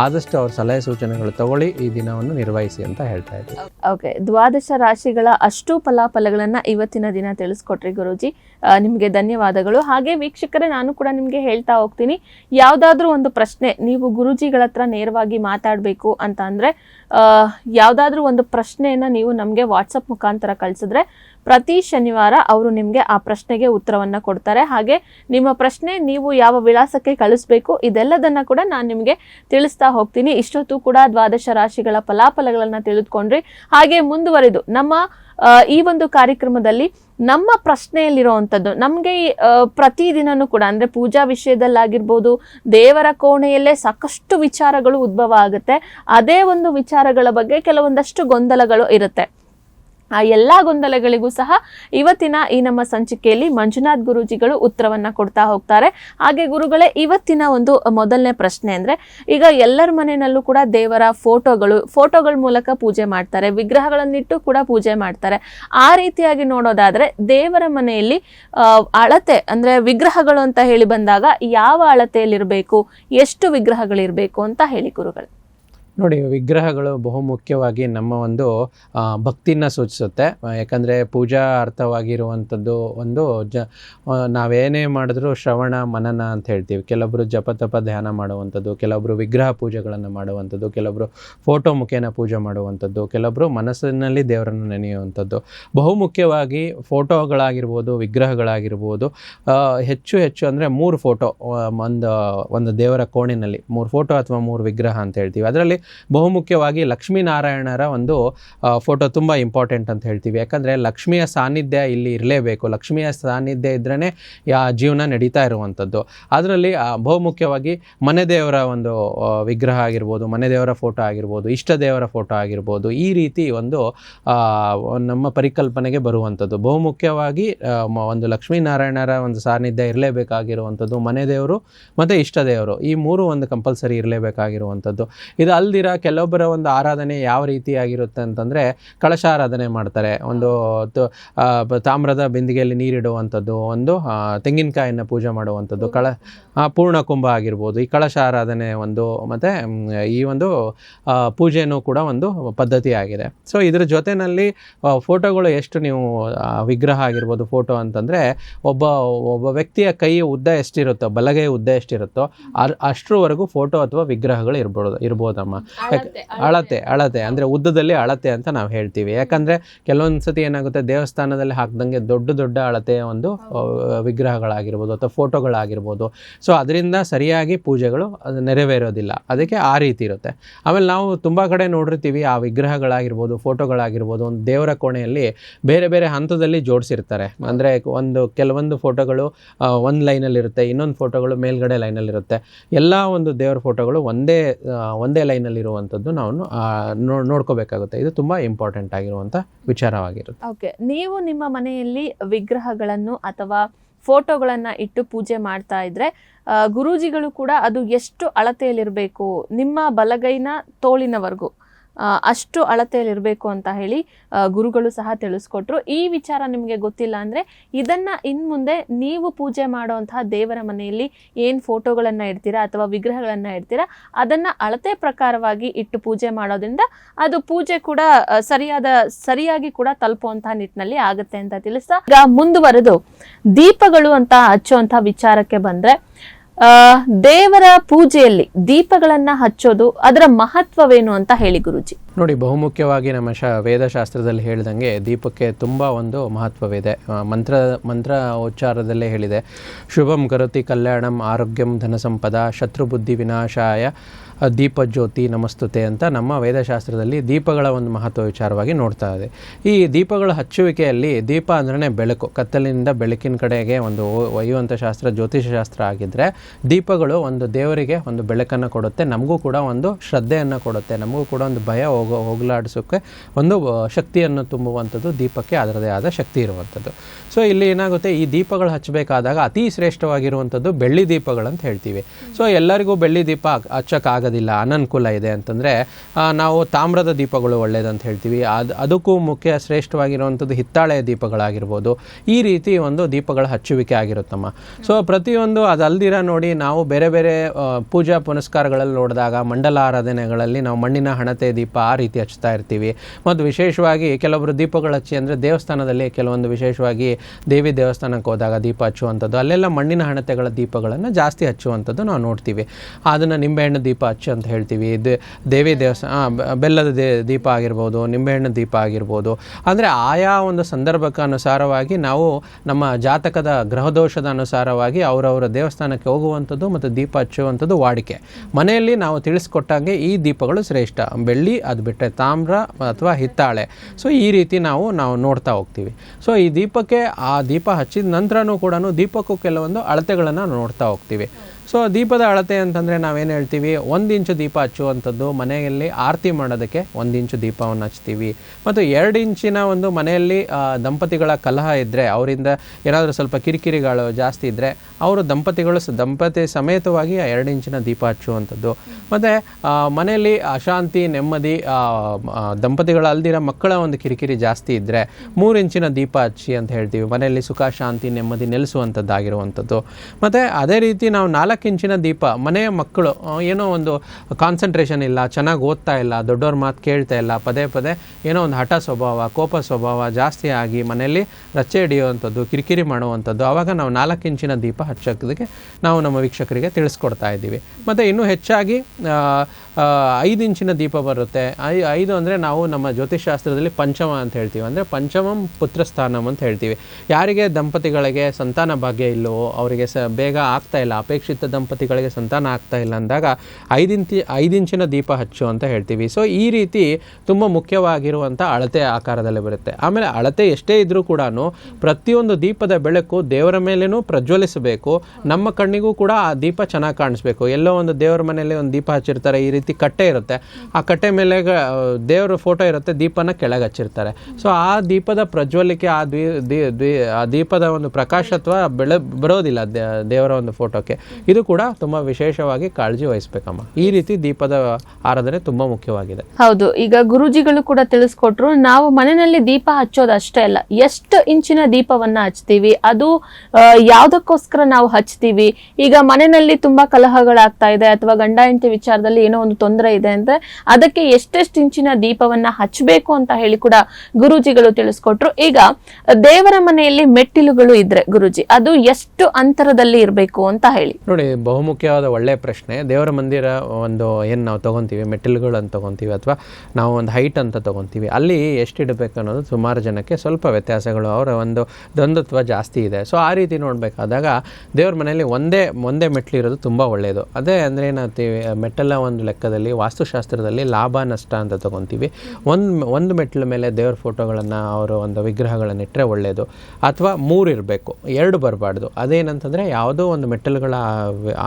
ಆದಷ್ಟು ಅವ್ರ ಸಲಹೆ ಸೂಚನೆಗಳು ತಗೊಳ್ಳಿ, ಈ ದಿನವನ್ನು ನಿರ್ವಹಿಸಿ ಅಂತ ಹೇಳ್ತಾ ಇದ್ದೀವಿ. ಓಕೆ ದ್ವಾದಶ ರಾಶಿಗಳ ಅಷ್ಟು ಫಲಾಫಲಗಳನ್ನು ಇವತ್ತಿನ ದಿನ ತಿಳಿಸ್ಕೊಟ್ರಿ ಗುರುಜಿ. ನಿಮಗೆ ಧನ್ಯವಾದಗಳು. ಹಾಗೆ ವೀಕ್ಷಕರೇ, ನಾನು ಕೂಡ ನಿಮಗೆ ಹೇಳ್ತಾ ಹೋಗ್ತೀನಿ. ಯಾವುದಾದ್ರೂ ಒಂದು ಪ್ರಶ್ನೆ, ನೀವು ಗುರುಜಿಗಳ ಹತ್ರ ನೇರವಾಗಿ ಮಾತಾಡಬೇಕು ಅಂತ ಅಂದರೆ ಯಾವ್ದಾದ್ರೂ ಒಂದು ಪ್ರಶ್ನೆಯನ್ನು ನೀವು ನಮಗೆ ವಾಟ್ಸಪ್ ಮುಖಾಂತರ ಕಳಿಸಿದ್ರೆ ಪ್ರತಿ ಶನಿವಾರ ಅವರು ನಿಮಗೆ ಆ ಪ್ರಶ್ನೆಗೆ ಉತ್ತರವನ್ನು ಕೊಡ್ತಾರೆ. ಹಾಗೆ ನಿಮ್ಮ ಪ್ರಶ್ನೆ ನೀವು ಯಾವ ವಿಳಾಸಕ್ಕೆ ಕಳಿಸ್ಬೇಕು ಇದೆಲ್ಲದನ್ನು ಕೂಡ ನಾನು ನಿಮಗೆ ತಿಳಿಸ್ತಾ ಹೋಗ್ತೀನಿ. ಇಷ್ಟೊತ್ತು ಕೂಡ ದ್ವಾದಶ ರಾಶಿಗಳ ಫಲಾಫಲಗಳನ್ನು ತಿಳಿದುಕೊಂಡ್ರಿ. ಹಾಗೆ ಮುಂದುವರೆದು ನಮ್ಮ ಈ ಒಂದು ಕಾರ್ಯಕ್ರಮದಲ್ಲಿ ನಮ್ಮ ಪ್ರಶ್ನೆಯಲ್ಲಿರುವಂಥದ್ದು, ನಮಗೆ ಪ್ರತಿದಿನನೂ ಕೂಡ, ಅಂದರೆ ಪೂಜಾ ವಿಷಯದಲ್ಲಾಗಿರ್ಬೋದು, ದೇವರ ಕೋಣೆಯಲ್ಲೇ ಸಾಕಷ್ಟು ವಿಚಾರಗಳು ಉದ್ಭವ ಆಗುತ್ತೆ. ಅದೇ ಒಂದು ವಿಚಾರಗಳ ಬಗ್ಗೆ ಕೆಲವೊಂದಷ್ಟು ಗೊಂದಲಗಳು ಇರುತ್ತೆ. ಆ ಎಲ್ಲ ಗೊಂದಲಗಳಿಗೂ ಸಹ ಇವತ್ತಿನ ಈ ನಮ್ಮ ಸಂಚಿಕೆಯಲ್ಲಿ ಮಂಜುನಾಥ್ ಗುರೂಜಿಗಳು ಉತ್ತರವನ್ನ ಕೊಡ್ತಾ ಹೋಗ್ತಾರೆ. ಹಾಗೆ ಗುರುಗಳೇ, ಇವತ್ತಿನ ಒಂದು ಮೊದಲನೇ ಪ್ರಶ್ನೆ ಅಂದ್ರೆ, ಈಗ ಎಲ್ಲರ ಮನೆಯಲ್ಲೂ ಕೂಡ ದೇವರ ಫೋಟೋಗಳು, ಫೋಟೋಗಳ ಮೂಲಕ ಪೂಜೆ ಮಾಡ್ತಾರೆ, ವಿಗ್ರಹಗಳನ್ನಿಟ್ಟು ಕೂಡ ಪೂಜೆ ಮಾಡ್ತಾರೆ. ಆ ರೀತಿಯಾಗಿ ನೋಡೋದಾದ್ರೆ, ದೇವರ ಮನೆಯಲ್ಲಿ ಅಳತೆ ಅಂದ್ರೆ ವಿಗ್ರಹಗಳು ಅಂತ ಹೇಳಿ ಬಂದಾಗ ಯಾವ ಅಳತೆಯಲ್ಲಿರಬೇಕು, ಎಷ್ಟು ವಿಗ್ರಹಗಳಿರಬೇಕು ಅಂತ ಹೇಳಿ ಗುರುಗಳು. ನೋಡಿ, ವಿಗ್ರಹಗಳು ಬಹುಮುಖ್ಯವಾಗಿ ನಮ್ಮ ಒಂದು ಭಕ್ತಿನ ಸೂಚಿಸುತ್ತೆ. ಯಾಕಂದರೆ ಪೂಜಾ ಅರ್ಥವಾಗಿರುವಂಥದ್ದು ಒಂದು ಜ ನಾವೇನೇ ಮಾಡಿದ್ರೂ ಶ್ರವಣ, ಮನನ ಅಂತ ಹೇಳ್ತೀವಿ. ಕೆಲವೊಬ್ಬರು ಜಪ ತಪ ಧ್ಯಾನ ಮಾಡುವಂಥದ್ದು ಕೆಲವೊಬ್ಬರು ವಿಗ್ರಹ ಪೂಜೆಗಳನ್ನು ಮಾಡುವಂಥದ್ದು ಕೆಲವೊಬ್ಬರು ಫೋಟೋ ಮುಖೇನ ಪೂಜೆ ಮಾಡುವಂಥದ್ದು ಕೆಲವೊಬ್ಬರು ಮನಸ್ಸಿನಲ್ಲಿ ದೇವರನ್ನು ನೆನೆಯುವಂಥದ್ದು. ಬಹುಮುಖ್ಯವಾಗಿ ಫೋಟೋಗಳಾಗಿರ್ಬೋದು, ವಿಗ್ರಹಗಳಾಗಿರ್ಬೋದು ಹೆಚ್ಚು ಹೆಚ್ಚು ಅಂದರೆ ಮೂರು ಫೋಟೋ ಒಂದು ಒಂದು ದೇವರ ಕೋಣಿನಲ್ಲಿ, ಮೂರು ಫೋಟೋ ಅಥವಾ ಮೂರು ವಿಗ್ರಹ ಅಂತ ಹೇಳ್ತೀವಿ. ಅದರಲ್ಲಿ ಬಹುಮುಖ್ಯವಾಗಿ ಲಕ್ಷ್ಮೀನಾರಾಯಣರ ಒಂದು ಫೋಟೋ ತುಂಬ ಇಂಪಾರ್ಟೆಂಟ್ ಅಂತ ಹೇಳ್ತೀವಿ. ಯಾಕಂದರೆ ಲಕ್ಷ್ಮಿಯ ಸಾನ್ನಿಧ್ಯ ಇಲ್ಲಿ ಇರಲೇಬೇಕು. ಲಕ್ಷ್ಮಿಯ ಸಾನ್ನಿಧ್ಯ ಇದ್ರೇ ಯಾ ಜೀವನ ನಡೀತಾ ಇರುವಂಥದ್ದು. ಅದರಲ್ಲಿ ಬಹುಮುಖ್ಯವಾಗಿ ಮನೆ ದೇವರ ಒಂದು ವಿಗ್ರಹ ಆಗಿರ್ಬೋದು, ಮನೆ ದೇವರ ಫೋಟೋ ಆಗಿರ್ಬೋದು, ಇಷ್ಟ ದೇವರ ಫೋಟೋ ಆಗಿರ್ಬೋದು, ಈ ರೀತಿ ಒಂದು ನಮ್ಮ ಪರಿಕಲ್ಪನೆಗೆ ಬರುವಂಥದ್ದು. ಬಹುಮುಖ್ಯವಾಗಿ ಒಂದು ಲಕ್ಷ್ಮೀನಾರಾಯಣರ ಒಂದು ಸಾನ್ನಿಧ್ಯ ಇರಲೇಬೇಕಾಗಿರುವಂಥದ್ದು ಮನೆ ದೇವರು ಮತ್ತು ಇಷ್ಟ ದೇವರು. ಈ ಮೂರು ಒಂದು ಕಂಪಲ್ಸರಿ ಇರಲೇಬೇಕಾಗಿರುವಂಥದ್ದು. ಇದು ಅಲ್ದಿರ ಕೆಲವೊಬ್ಬರ ಒಂದು ಆರಾಧನೆ ಯಾವ ರೀತಿಯಾಗಿರುತ್ತೆ ಅಂತಂದರೆ ಕಳಶಾರಾಧನೆ ಮಾಡ್ತಾರೆ. ಒಂದು ತಾಮ್ರದ ಬಿಂದಿಗೆಯಲ್ಲಿ ನೀರಿಡುವಂಥದ್ದು, ಒಂದು ತೆಂಗಿನಕಾಯಿಯನ್ನು ಪೂಜೆ ಮಾಡುವಂಥದ್ದು, ಕಳ ಪೂರ್ಣ ಕುಂಭ ಆಗಿರ್ಬೋದು, ಈ ಕಳಶ ಆರಾಧನೆ ಒಂದು, ಮತ್ತು ಈ ಒಂದು ಪೂಜೆಯೂ ಕೂಡ ಒಂದು ಪದ್ಧತಿ ಆಗಿದೆ. ಸೊ, ಇದ್ರ ಜೊತೆಯಲ್ಲಿ ಫೋಟೋಗಳು ಎಷ್ಟು ನೀವು ವಿಗ್ರಹ ಆಗಿರ್ಬೋದು ಫೋಟೋ ಅಂತಂದರೆ, ಒಬ್ಬ ಒಬ್ಬ ವ್ಯಕ್ತಿಯ ಕೈ ಉದ್ದ ಎಷ್ಟಿರುತ್ತೋ, ಬಲಗೈ ಉದ್ದ ಎಷ್ಟಿರುತ್ತೋ ಅಷ್ಟರವರೆಗೂ ಫೋಟೋ ಅಥವಾ ವಿಗ್ರಹಗಳು ಇರ್ಬೋದು, ಇರ್ಬೋದಮ್ಮ. ಅಳತೆ ಅಳತೆ ಅಂದ್ರೆ ಉದ್ದದಲ್ಲಿ ಅಳತೆ ಅಂತ ನಾವು ಹೇಳ್ತೀವಿ. ಯಾಕಂದ್ರೆ ಕೆಲವೊಂದು ಸತಿ ಏನಾಗುತ್ತೆ ದೇವಸ್ಥಾನದಲ್ಲಿ ಹಾಕ್ದಂಗೆ ದೊಡ್ಡ ದೊಡ್ಡ ಅಳತೆ ಒಂದು ವಿಗ್ರಹಗಳಾಗಿರ್ಬೋದು ಅಥವಾ ಫೋಟೋಗಳಾಗಿರ್ಬೋದು. ಸೊ ಅದರಿಂದ ಸರಿಯಾಗಿ ಪೂಜೆಗಳು ಅದು ನೆರವೇರೋದಿಲ್ಲ. ಅದಕ್ಕೆ ಆ ರೀತಿ ಇರುತ್ತೆ. ಆಮೇಲೆ ನಾವು ತುಂಬ ಕಡೆ ನೋಡಿರ್ತೀವಿ ಆ ವಿಗ್ರಹಗಳಾಗಿರ್ಬೋದು ಫೋಟೋಗಳಾಗಿರ್ಬೋದು ಒಂದು ದೇವರ ಕೋಣೆಯಲ್ಲಿ ಬೇರೆ ಬೇರೆ ಹಂತದಲ್ಲಿ ಜೋಡಿಸಿರ್ತಾರೆ. ಅಂದರೆ ಒಂದು ಕೆಲವೊಂದು ಫೋಟೋಗಳು ಒಂದು ಲೈನಲ್ಲಿರುತ್ತೆ ಇನ್ನೊಂದು ಫೋಟೋಗಳು ಮೇಲ್ಗಡೆ ಲೈನಲ್ಲಿರುತ್ತೆ. ಎಲ್ಲ ಒಂದು ದೇವರ ಫೋಟೋಗಳು ಒಂದೇ ಒಂದೇ ಲೈನಲ್ಲಿ ಇರುವಂಥದ್ದು ನಾವು ನೋಡ್ಕೋಬೇಕಾಗುತ್ತೆ. ಇದು ತುಂಬ ಇಂಪಾರ್ಟೆಂಟ್ ಆಗಿರುವಂಥ ವಿಚಾರವಾಗಿರುತ್ತೆ. ಓಕೆ ನೀವು ನಿಮ್ಮ ಮನೆಯಲ್ಲಿ ವಿಗ್ರಹಗಳನ್ನು ಅಥವಾ ಫೋಟೋಗಳನ್ನು ಇಟ್ಟು ಪೂಜೆ ಮಾಡ್ತಾ ಇದ್ರೆ ಗುರೂಜಿಗಳು ಕೂಡ ಅದು ಎಷ್ಟು ಅಳತೆಯಲ್ಲಿರಬೇಕು? ನಿಮ್ಮ ಬಲಗೈನ ತೋಳಿನವರೆಗೂ. ಅಷ್ಟು ಅಳತೆಯಲ್ಲಿರಬೇಕು ಅಂತ ಹೇಳಿ ಗುರುಗಳು ಸಹ ತಿಳಿಸ್ಕೊಟ್ರು. ಈ ವಿಚಾರ ನಿಮಗೆ ಗೊತ್ತಿಲ್ಲ ಅಂದರೆ ಇದನ್ನ ಇನ್ ಮುಂದೆ ನೀವು ಪೂಜೆ ಮಾಡುವಂತಹ ದೇವರ ಮನೆಯಲ್ಲಿ ಏನ್ ಫೋಟೋಗಳನ್ನು ಇಡ್ತೀರಾ ಅಥವಾ ವಿಗ್ರಹಗಳನ್ನು ಇಡ್ತೀರಾ, ಅದನ್ನ ಅಳತೆ ಪ್ರಕಾರವಾಗಿ ಇಟ್ಟು ಪೂಜೆ ಮಾಡೋದ್ರಿಂದ ಅದು ಪೂಜೆ ಕೂಡ ಸರಿಯಾದ, ಸರಿಯಾಗಿ ಕೂಡ ತಲುಪುವಂತಹ ನಿಟ್ಟಿನಲ್ಲಿ ಆಗುತ್ತೆ ಅಂತ ತಿಳಿಸ್ತಾ. ಈಗ ಮುಂದುವರೆದು ದೀಪಗಳು ಅಂತ ಹಚ್ಚುವಂತಹ ವಿಚಾರಕ್ಕೆ ಬಂದ್ರೆ ದೇವರ ಪೂಜೆಯಲ್ಲಿ ದೀಪಗಳನ್ನ ಹಚ್ಚೋದು ಅದರ ಮಹತ್ವವೇನು ಅಂತ ಹೇಳಿ ಗುರುಜಿ. ನೋಡಿ, ಬಹುಮುಖ್ಯವಾಗಿ ನಮ್ಮ ಶ, ವೇದಶಾಸ್ತ್ರದಲ್ಲಿ ಹೇಳಿದಂಗೆ ದೀಪಕ್ಕೆ ತುಂಬ ಒಂದು ಮಹತ್ವವಿದೆ. ಮಂತ್ರ ಮಂತ್ರ ಉಚ್ಚಾರದಲ್ಲೇ ಹೇಳಿದೆ. ಶುಭಂ ಕರೋತಿ ಕಲ್ಯಾಣಂ ಆರೋಗ್ಯಂ ಧನಸಂಪದ ಶತ್ರುಬುದ್ಧಿ ವಿನಾಶಾಯ ದೀಪ ಜ್ಯೋತಿ ನಮಸ್ತುತೆ ಅಂತ ನಮ್ಮ ವೇದಶಾಸ್ತ್ರದಲ್ಲಿ ದೀಪಗಳ ಒಂದು ಮಹತ್ವ ವಿಚಾರವಾಗಿ ನೋಡ್ತಾ ಇದೆ. ಈ ದೀಪಗಳ ಹಚ್ಚುವಿಕೆಯಲ್ಲಿ ದೀಪ ಅಂದ್ರೆ ಬೆಳಕು. ಕತ್ತಲಿನಿಂದ ಬೆಳಕಿನ ಕಡೆಗೆ ಒಂದು ಒಯ್ಯುವಂಥ ಶಾಸ್ತ್ರ, ಜ್ಯೋತಿಷ ಶಾಸ್ತ್ರ ಆಗಿದ್ರೆ ದೀಪಗಳು ಒಂದು ದೇವರಿಗೆ ಒಂದು ಬೆಳಕನ್ನು ಕೊಡುತ್ತೆ. ನಮಗೂ ಕೂಡ ಒಂದು ಶ್ರದ್ಧೆಯನ್ನು ಕೊಡುತ್ತೆ. ನಮಗೂ ಕೂಡ ಒಂದು ಭಯ ಹೋಗೋ ಹೋಗಲಾಡಿಸೋಕ್ಕೆ ಒಂದು ಶಕ್ತಿಯನ್ನು ತುಂಬುವಂಥದ್ದು ದೀಪಕ್ಕೆ ಅದರದೇ ಆದ ಶಕ್ತಿ ಇರುವಂಥದ್ದು. ಸೊ ಇಲ್ಲಿ ಏನಾಗುತ್ತೆ? ಈ ದೀಪಗಳು ಹಚ್ಚಬೇಕಾದಾಗ ಅತಿ ಶ್ರೇಷ್ಠವಾಗಿರುವಂಥದ್ದು ಬೆಳ್ಳಿ ದೀಪಗಳಂತ ಹೇಳ್ತೀವಿ. ಸೊ ಎಲ್ಲರಿಗೂ ಬೆಳ್ಳಿ ದೀಪ ಹಚ್ಚಕ್ಕಾಗೋದಿಲ್ಲ ಅನನುಕೂಲ ಇದೆ ಅಂತಂದರೆ ನಾವು ತಾಮ್ರದ ದೀಪಗಳು ಒಳ್ಳೆಯದಂತ ಹೇಳ್ತೀವಿ. ಅದು, ಅದಕ್ಕೂ ಮುಖ್ಯ ಶ್ರೇಷ್ಠವಾಗಿರುವಂಥದ್ದು ಹಿತ್ತಾಳೆಯ ದೀಪಗಳಾಗಿರ್ಬೋದು. ಈ ರೀತಿ ಒಂದು ದೀಪಗಳ ಹಚ್ಚುವಿಕೆ ಆಗಿರುತ್ತಮ್ಮ. ಸೊ ಪ್ರತಿಯೊಂದು ಅದಲ್ದಿರ ನೋಡಿ ನಾವು ಬೇರೆ ಬೇರೆ ಪೂಜಾ ಪುನಸ್ಕಾರಗಳಲ್ಲಿ ನೋಡಿದಾಗ, ಮಂಡಲ ಆರಾಧನೆಗಳಲ್ಲಿ ನಾವು ಮಣ್ಣಿನ ಹಣತೆ ದೀಪ ಆ ರೀತಿ ಹಚ್ತಾ ಇರ್ತೀವಿ. ಮತ್ತು ವಿಶೇಷವಾಗಿ ಕೆಲವೊಬ್ಬರು ದೀಪಗಳು ಹಚ್ಚಿ ಅಂದರೆ ದೇವಸ್ಥಾನದಲ್ಲಿ ಕೆಲವೊಂದು ವಿಶೇಷವಾಗಿ ದೇವಿ ದೇವಸ್ಥಾನಕ್ಕೆ ಹೋದಾಗ ದೀಪ ಹಚ್ಚುವಂಥದ್ದು, ಅಲ್ಲೆಲ್ಲ ಮಣ್ಣಿನ ಹಣತೆಗಳ ದೀಪಗಳನ್ನು ಜಾಸ್ತಿ ಹಚ್ಚುವಂಥದ್ದು ನಾವು ನೋಡ್ತೀವಿ. ಅದನ್ನು ನಿಂಬೆಹಣ್ಣು ದೀಪ ಹಚ್ಚು ಅಂತ ಹೇಳ್ತೀವಿ. ದೇ, ದೇವಿ ದೇವಸ್ಥಾನ ಬೆಲ್ಲದ ದೇ, ದೀಪ ಆಗಿರ್ಬೋದು ನಿಂಬೆಹಣ್ಣು ದೀಪ ಆಗಿರ್ಬೋದು. ಅಂದರೆ ಆಯಾ ಒಂದು ಸಂದರ್ಭಕ್ಕೆ ಅನುಸಾರವಾಗಿ ನಾವು ನಮ್ಮ ಜಾತಕದ ಗ್ರಹದೋಷದ ಅನುಸಾರವಾಗಿ ಅವರವರ ದೇವಸ್ಥಾನಕ್ಕೆ ಹೋಗುವಂಥದ್ದು ಮತ್ತು ದೀಪ ಹಚ್ಚುವಂಥದ್ದು ವಾಡಿಕೆ. ಮನೆಯಲ್ಲಿ ನಾವು ತಿಳಿಸ್ಕೊಟ್ಟಂಗೆ ಈ ದೀಪಗಳು ಶ್ರೇಷ್ಠ. ಬೆಳ್ಳಿ, ಅದು ಬಿಟ್ಟರೆ ತಾಮ್ರ ಅಥವಾ ಹಿತ್ತಾಳೆ. ಸೊ, ಈ ರೀತಿ ನಾವು ನಾವು ನೋಡ್ತಾ ಹೋಗ್ತೀವಿ. ಸೊ, ಈ ದೀಪಕ್ಕೆ, ಆ ದೀಪ ಹಚ್ಚಿದ ನಂತರನೂ ಕೂಡ ದೀಪಕ್ಕೂ ಕೆಲವೊಂದು ಅಳತೆಗಳನ್ನು ನೋಡ್ತಾ ಹೋಗ್ತೀವಿ. ಸೊ ದೀಪದ ಅಳತೆ ಅಂತಂದರೆ ನಾವೇನು ಹೇಳ್ತೀವಿ? ಒಂದು ಇಂಚು ದೀಪ ಹಚ್ಚುವಂಥದ್ದು, ಮನೆಯಲ್ಲಿ ಆರತಿ ಮಾಡೋದಕ್ಕೆ ಒಂದು ಇಂಚು ದೀಪವನ್ನು ಹಚ್ತೀವಿ. ಮತ್ತು ಎರಡು ಇಂಚಿನ ಒಂದು ಮನೆಯಲ್ಲಿ ದಂಪತಿಗಳ ಕಲಹ ಇದ್ದರೆ ಅವರಿಂದ ಏನಾದರೂ ಸ್ವಲ್ಪ ಕಿರಿಕಿರಿಗಳು ಜಾಸ್ತಿ ಇದ್ದರೆ ಅವರು ದಂಪತಿಗಳು ದಂಪತಿ ಸಮೇತವಾಗಿ ಆ ಎರಡು ಇಂಚಿನ ದೀಪ ಹಚ್ಚುವಂಥದ್ದು. ಮತ್ತು ಮನೆಯಲ್ಲಿ ಅಶಾಂತಿ, ನೆಮ್ಮದಿ ದಂಪತಿಗಳ ಅಲ್ದಿರೋ ಮಕ್ಕಳ ಒಂದು ಕಿರಿಕಿರಿ ಜಾಸ್ತಿ ಇದ್ದರೆ ಮೂರು ಇಂಚಿನ ದೀಪ ಹಚ್ಚಿ ಅಂತ ಹೇಳ್ತೀವಿ. ಮನೆಯಲ್ಲಿ ಸುಖ, ಶಾಂತಿ, ನೆಮ್ಮದಿ ನೆಲೆಸುವಂಥದ್ದಾಗಿರುವಂಥದ್ದು. ಮತ್ತು, ಅದೇ ರೀತಿ ನಾವು ನಾಲ್ಕು ಇಂಚಿನ ದೀಪ. ಮನೆಯ ಮಕ್ಕಳು ಏನೋ ಒಂದು ಕಾನ್ಸಂಟ್ರೇಷನ್ ಇಲ್ಲ, ಚೆನ್ನಾಗಿ ಓದ್ತಾ ಇಲ್ಲ, ದೊಡ್ಡವ್ರ ಮಾತು ಕೇಳ್ತಾ ಇಲ್ಲ, ಪದೇ ಪದೇ ಏನೋ ಒಂದು ಹಠ ಸ್ವಭಾವ, ಕೋಪ ಸ್ವಭಾವ ಜಾಸ್ತಿ ಆಗಿ ಮನೆಯಲ್ಲಿ ರಚ್ಚೆ ಹಿಡಿಯುವಂಥದ್ದು, ಕಿರಿಕಿರಿ ಮಾಡುವಂಥದ್ದು ಆವಾಗ ನಾವು ನಾಲ್ಕು ಇಂಚಿನ ದೀಪ ಹಚ್ಚೋದಕ್ಕೆ ನಾವು ನಮ್ಮ ವೀಕ್ಷಕರಿಗೆ ತಿಳಿಸ್ಕೊಡ್ತಾ ಇದ್ದೀವಿ. ಮತ್ತು ಇನ್ನೂ ಹೆಚ್ಚಾಗಿ ಐದು ಇಂಚಿನ ದೀಪ ಬರುತ್ತೆ. ಐ, ಐದು ಅಂದರೆ ನಾವು ನಮ್ಮ ಜ್ಯೋತಿಷಾಸ್ತ್ರದಲ್ಲಿ ಪಂಚಮ ಅಂತ ಹೇಳ್ತೀವಿ. ಅಂದರೆ ಪಂಚಮಂ ಪುತ್ರಸ್ಥಾನಂ ಅಂತ ಹೇಳ್ತೀವಿ. ಯಾರಿಗೆ ದಂಪತಿಗಳಿಗೆ ಸಂತಾನ ಭಾಗ್ಯ ಇಲ್ಲವೋ ಅವರಿಗೆ ಸ, ಬೇಗ ಆಗ್ತಾ ಇಲ್ಲ. ಅಪೇಕ್ಷಿತ ದಂಪತಿಗಳಿಗೆ ಸಂತಾನ ಆಗ್ತಾ ಇಲ್ಲ ಅಂದಾಗ ಐದಿಂಚಿ ಐದಿಂಚಿನ ದೀಪ ಹಚ್ಚು ಅಂತ ಹೇಳ್ತೀವಿ. ಸೊ ಈ ರೀತಿ ತುಂಬ ಮುಖ್ಯವಾಗಿರುವಂಥ ಅಳತೆ ಆಕಾರದಲ್ಲಿ ಬರುತ್ತೆ. ಆಮೇಲೆ ಅಳತೆ ಎಷ್ಟೇ ಇದ್ದರೂ ಕೂಡ ಪ್ರತಿಯೊಂದು ದೀಪದ ಬೆಳಕು ದೇವರ ಮೇಲೇನೂ ಪ್ರಜ್ವಲಿಸಬೇಕು. ನಮ್ಮ ಕಣ್ಣಿಗೂ ಕೂಡ ಆ ದೀಪ ಚೆನ್ನಾಗಿ ಕಾಣಿಸ್ಬೇಕು. ಎಲ್ಲೋ ಒಂದು ದೇವರ ಮನೆಯಲ್ಲಿ ಒಂದು ದೀಪ ಹಚ್ಚಿರ್ತಾರೆ. ಈ ರೀತಿ ಕಟ್ಟೆ ಇರುತ್ತೆ. ಆ ಕಟ್ಟೆ ಮೇಲೆ ದೇವರ ಫೋಟೋ ಇರುತ್ತೆ, ದೀಪನ ಕೆಳಗೆ ಹಚ್ಚಿರ್ತಾರೆ. ಸೊ ಆ ದೀಪದ ಪ್ರಜ್ವಲಿಕೆ, ಆ ದ್ವಿ ದೀಪದ ಒಂದು ಪ್ರಕಾಶತ್ವ ಬೆಳ, ಬರೋದಿಲ್ಲ ದೇವರ ಒಂದು ಫೋಟೋಕ್ಕೆ ಇದು ಕೂಡ ತುಂಬ ವಿಶೇಷವಾಗಿ ಕಾಳಜಿ ವಹಿಸ್ಬೇಕಮ್ಮ. ಈ ರೀತಿ ದೀಪದ ಆರಾಧನೆ ತುಂಬಾ ಮುಖ್ಯವಾಗಿದೆ. ಹೌದು, ಈಗ ಗುರುಜಿಗಳು ಕೂಡ ತಿಳಿಸ್ಕೊಟ್ರು, ನಾವು ಮನೆಯಲ್ಲಿ ದೀಪ ಹಚ್ಚೋದು ಅಷ್ಟೇ ಅಲ್ಲ, ಎಷ್ಟು ಇಂಚಿನ ದೀಪವನ್ನ ಹಚ್ತೀವಿ, ಅದು ಯಾವ್ದಕ್ಕೋಸ್ಕರ ನಾವು ಹಚ್ತೀವಿ, ಈಗ ಮನೆಯಲ್ಲಿ ತುಂಬಾ ಕಲಹಗಳಾಗ್ತಾ ಇದೆ, ಅಥವಾ ಗಂಡ ಹೆಂಡತಿ ವಿಚಾರದಲ್ಲಿ ಏನೋ ಒಂದು ತೊಂದರೆ ಇದೆ ಅಂದ್ರೆ ಅದಕ್ಕೆ ಎಷ್ಟೆಷ್ಟು ಇಂಚಿನ ದೀಪವನ್ನ ಹಚ್ಚಬೇಕು ಅಂತ ಹೇಳಿ ಕೂಡ ಗುರೂಜಿಗಳು ತಿಳಿಸ್ಕೊಟ್ರು. ಈಗ ದೇವರ ಮನೆಯಲ್ಲಿ ಮೆಟ್ಟಿಲುಗಳು ಇದ್ರೆ ಗುರುಜಿ, ಅದು ಎಷ್ಟು ಅಂತರದಲ್ಲಿ ಇರಬೇಕು ಅಂತ ಹೇಳಿ. ನೋಡಿ, ಬಹುಮುಖ್ಯವಾದ ಒಳ್ಳೆ ಪ್ರಶ್ನೆ. ದೇವರ ಮಂದಿರ ಒಂದು ಏನು ನಾವು ತಗೊಂತೀವಿ? ಮೆಟ್ಟಿಲುಗಳು ಅಂತ ತಗೊಂತೀವಿ ಅಥವಾ ನಾವು ಒಂದು ಹೈಟ್ ಅಂತ ತಗೊಂತೀವಿ? ಅಲ್ಲಿ ಎಷ್ಟು ಇಡಬೇಕು ಅನ್ನೋದು ಸುಮಾರು ಜನಕ್ಕೆ ಸ್ವಲ್ಪ ವ್ಯತ್ಯಾಸಗಳು. ಅವರ ಒಂದು ದ್ವಂದ್ವತ್ವ ಜಾಸ್ತಿ ಇದೆ. ಸೊ ಆ ರೀತಿ ನೋಡಬೇಕಾದಾಗ ದೇವ್ರ ಮನೆಯಲ್ಲಿ ಒಂದೇ ಒಂದೇ ಮೆಟ್ಲು ಇರೋದು ತುಂಬ ಒಳ್ಳೆಯದು ಅದೇ ಅಂದರೆ ಏನಾಗ್ತೀವಿ ಮೆಟ್ಟಲ ಒಂದು ಲೆಕ್ಕದಲ್ಲಿ ವಾಸ್ತುಶಾಸ್ತ್ರದಲ್ಲಿ ಲಾಭ, ನಷ್ಟ ಅಂತ ತೊಗೊತೀವಿ. ಒಂದು ಒಂದು ಮೆಟ್ಲ ಮೇಲೆ ದೇವ್ರ ಫೋಟೋಗಳನ್ನು ಅವರು ಒಂದು ವಿಗ್ರಹಗಳನ್ನು ಇಟ್ಟರೆ ಒಳ್ಳೆಯದು ಅಥವಾ ಮೂರು ಇರಬೇಕು, ಎರಡು ಬರಬಾರ್ದು. ಅದೇನಂತಂದರೆ ಯಾವುದೋ ಒಂದು ಮೆಟ್ಟಲುಗಳ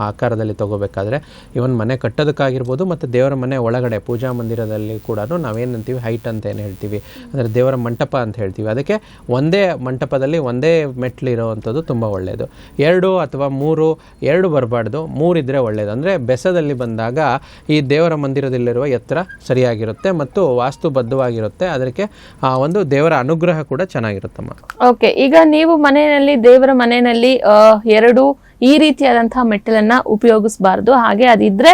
ಆಕಾರದಲ್ಲಿ ತಗೋಬೇಕಾದ್ರೆ ಇವನ್ ಮನೆ ಕಟ್ಟೋದಕ್ಕಾಗಿರ್ಬೋದು ಮತ್ತು ದೇವರ ಮನೆ ಒಳಗಡೆ ಪೂಜಾ ಮಂದಿರದಲ್ಲಿ ಕೂಡ ನಾವೇನಂತೀವಿ ಹೈಟ್ ಅಂತ ಏನು ಹೇಳ್ತೀವಿ. ಅಂದರೆ ದೇವರ ಮಂಟಪ ಅಂತ ಹೇಳ್ತೀವಿ. ಅದಕ್ಕೆ ಒಂದೇ ಮಂಟಪದಲ್ಲಿ ಒಂದೇ ಮೆಟ್ಲು ಇರೋವಂಥದ್ದು ತುಂಬ ಒಳ್ಳೆಯದು ಎರಡು ಅಥವಾ ಮೂರು, ಎರಡು ಬರಬಾರ್ದು ಮೂರಿದ್ರೆ ಒಳ್ಳೆಯದು ಅಂದರೆ ಬೆಸದಲ್ಲಿ ಬಂದಾಗ ಈ ದೇವರ ಮಂದಿರದಲ್ಲಿರುವ ಎತ್ತರ ಸರಿಯಾಗಿರುತ್ತೆ ಮತ್ತು ವಾಸ್ತುಬದ್ಧವಾಗಿರುತ್ತೆ. ಅದಕ್ಕೆ, ಆ, ಒಂದು ದೇವರ ಅನುಗ್ರಹ ಕೂಡ ಚೆನ್ನಾಗಿರುತ್ತಮ್ಮ. ಓಕೆ ಈಗ ನೀವು ಮನೆಯಲ್ಲಿ, ದೇವರ ಮನೆಯಲ್ಲಿ ಎರಡು ಈ ರೀತಿಯಾದಂತಹ ಮೆಟ್ಟಲನ್ನ ಉಪಯೋಗಿಸಬಾರ್ದು. ಹಾಗೆ ಅದಿದ್ರೆ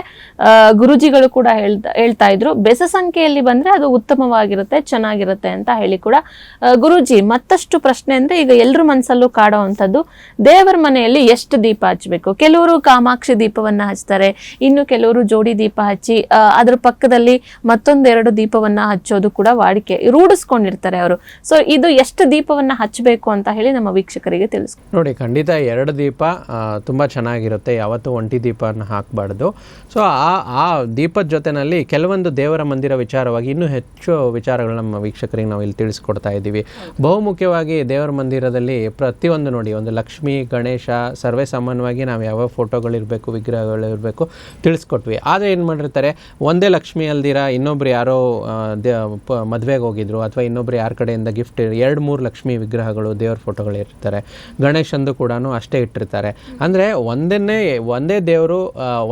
ಗುರುಜಿಗಳು ಕೂಡ ಹೇಳ್ತಾ ಹೇಳ್ತಾ ಇದ್ರು, ಬೆಸ ಸಂಖ್ಯೆಯಲ್ಲಿ ಬಂದ್ರೆ ಅದು ಉತ್ತಮವಾಗಿರುತ್ತೆ, ಚೆನ್ನಾಗಿರುತ್ತೆ ಅಂತ ಹೇಳಿ ಕೂಡ ಗುರುಜಿ ಮತ್ತಷ್ಟು ಪ್ರಶ್ನೆ ಅಂದ್ರೆ ಈಗ ಎಲ್ರ ಮನಸ್ಸಲ್ಲೂ ಕಾಡುವಂಥದ್ದು, ದೇವರ ಮನೆಯಲ್ಲಿ ಎಷ್ಟು ದೀಪ ಹಚ್ಚಬೇಕು ಕೆಲವರು ಕಾಮಾಕ್ಷಿ ದೀಪವನ್ನ ಹಚ್ತಾರೆ, ಇನ್ನು ಕೆಲವರು ಜೋಡಿ ದೀಪ ಹಚ್ಚಿ ಅದರ ಪಕ್ಕದಲ್ಲಿ ಮತ್ತೊಂದೆರಡು ದೀಪವನ್ನ ಹಚ್ಚೋದು ಕೂಡ ವಾಡಿಕೆ, ರೂಢಿಸ್ಕೊಂಡಿರ್ತಾರೆ ಅವರು. ಸೊ ಇದು ಎಷ್ಟು ದೀಪವನ್ನ ಹಚ್ಚಬೇಕು ಅಂತ ಹೇಳಿ ನಮ್ಮ ವೀಕ್ಷಕರಿಗೆ ತಿಳಿಸ್ ನೋಡಿ, ಖಂಡಿತ ಎರಡು ದೀಪ ತುಂಬ ಚೆನ್ನಾಗಿರುತ್ತೆ. ಯಾವತ್ತೂ ಒಂಟಿ ದೀಪನ ಹಾಕಬಾರ್ದು. ಸೊ ಆ ಆ ದೀಪದ ಜೊತೆಯಲ್ಲಿ ಕೆಲವೊಂದು ದೇವರ ಮಂದಿರ ವಿಚಾರವಾಗಿ ಇನ್ನೂ ಹೆಚ್ಚು ವಿಚಾರಗಳು ನಮ್ಮ ವೀಕ್ಷಕರಿಗೆ ನಾವು ಇಲ್ಲಿ ತಿಳಿಸ್ಕೊಡ್ತಾ ಇದ್ದೀವಿ. ಬಹುಮುಖ್ಯವಾಗಿ ದೇವರ ಮಂದಿರದಲ್ಲಿ ಪ್ರತಿಯೊಂದು ನೋಡಿ, ಒಂದು ಲಕ್ಷ್ಮಿ, ಗಣೇಶ, ಸರ್ವೇ ಸಾಮಾನ್ಯವಾಗಿ ನಾವು ಯಾವ ಫೋಟೋಗಳಿರಬೇಕು ವಿಗ್ರಹಗಳು ಇರಬೇಕು ತಿಳಿಸ್ಕೊಟ್ವಿ. ಆದರೆ ಏನು ಮಾಡಿರ್ತಾರೆ, ಒಂದೇ ಲಕ್ಷ್ಮಿ ಅಲ್ದಿರ ಇನ್ನೊಬ್ರು ಯಾರೋ ಮದುವೆಗೆ ದೇ, ಪ- ಹೋಗಿದ್ರು ಅಥವಾ ಇನ್ನೊಬ್ರು ಯಾರ ಕಡೆಯಿಂದ ಗಿಫ್ಟ್ ಎರಡು ಮೂರು ಲಕ್ಷ್ಮಿ ವಿಗ್ರಹಗಳು ದೇವ್ರ ಫೋಟೋಗಳು ಇರ್ತಾರೆ. ಗಣೇಶಂದು ಕೂಡ ಅಷ್ಟೇ ಇಟ್ಟಿರ್ತಾರೆ. ಅಂದರೆ ಒಂದನ್ನೇ, ಒಂದೇ ದೇವರು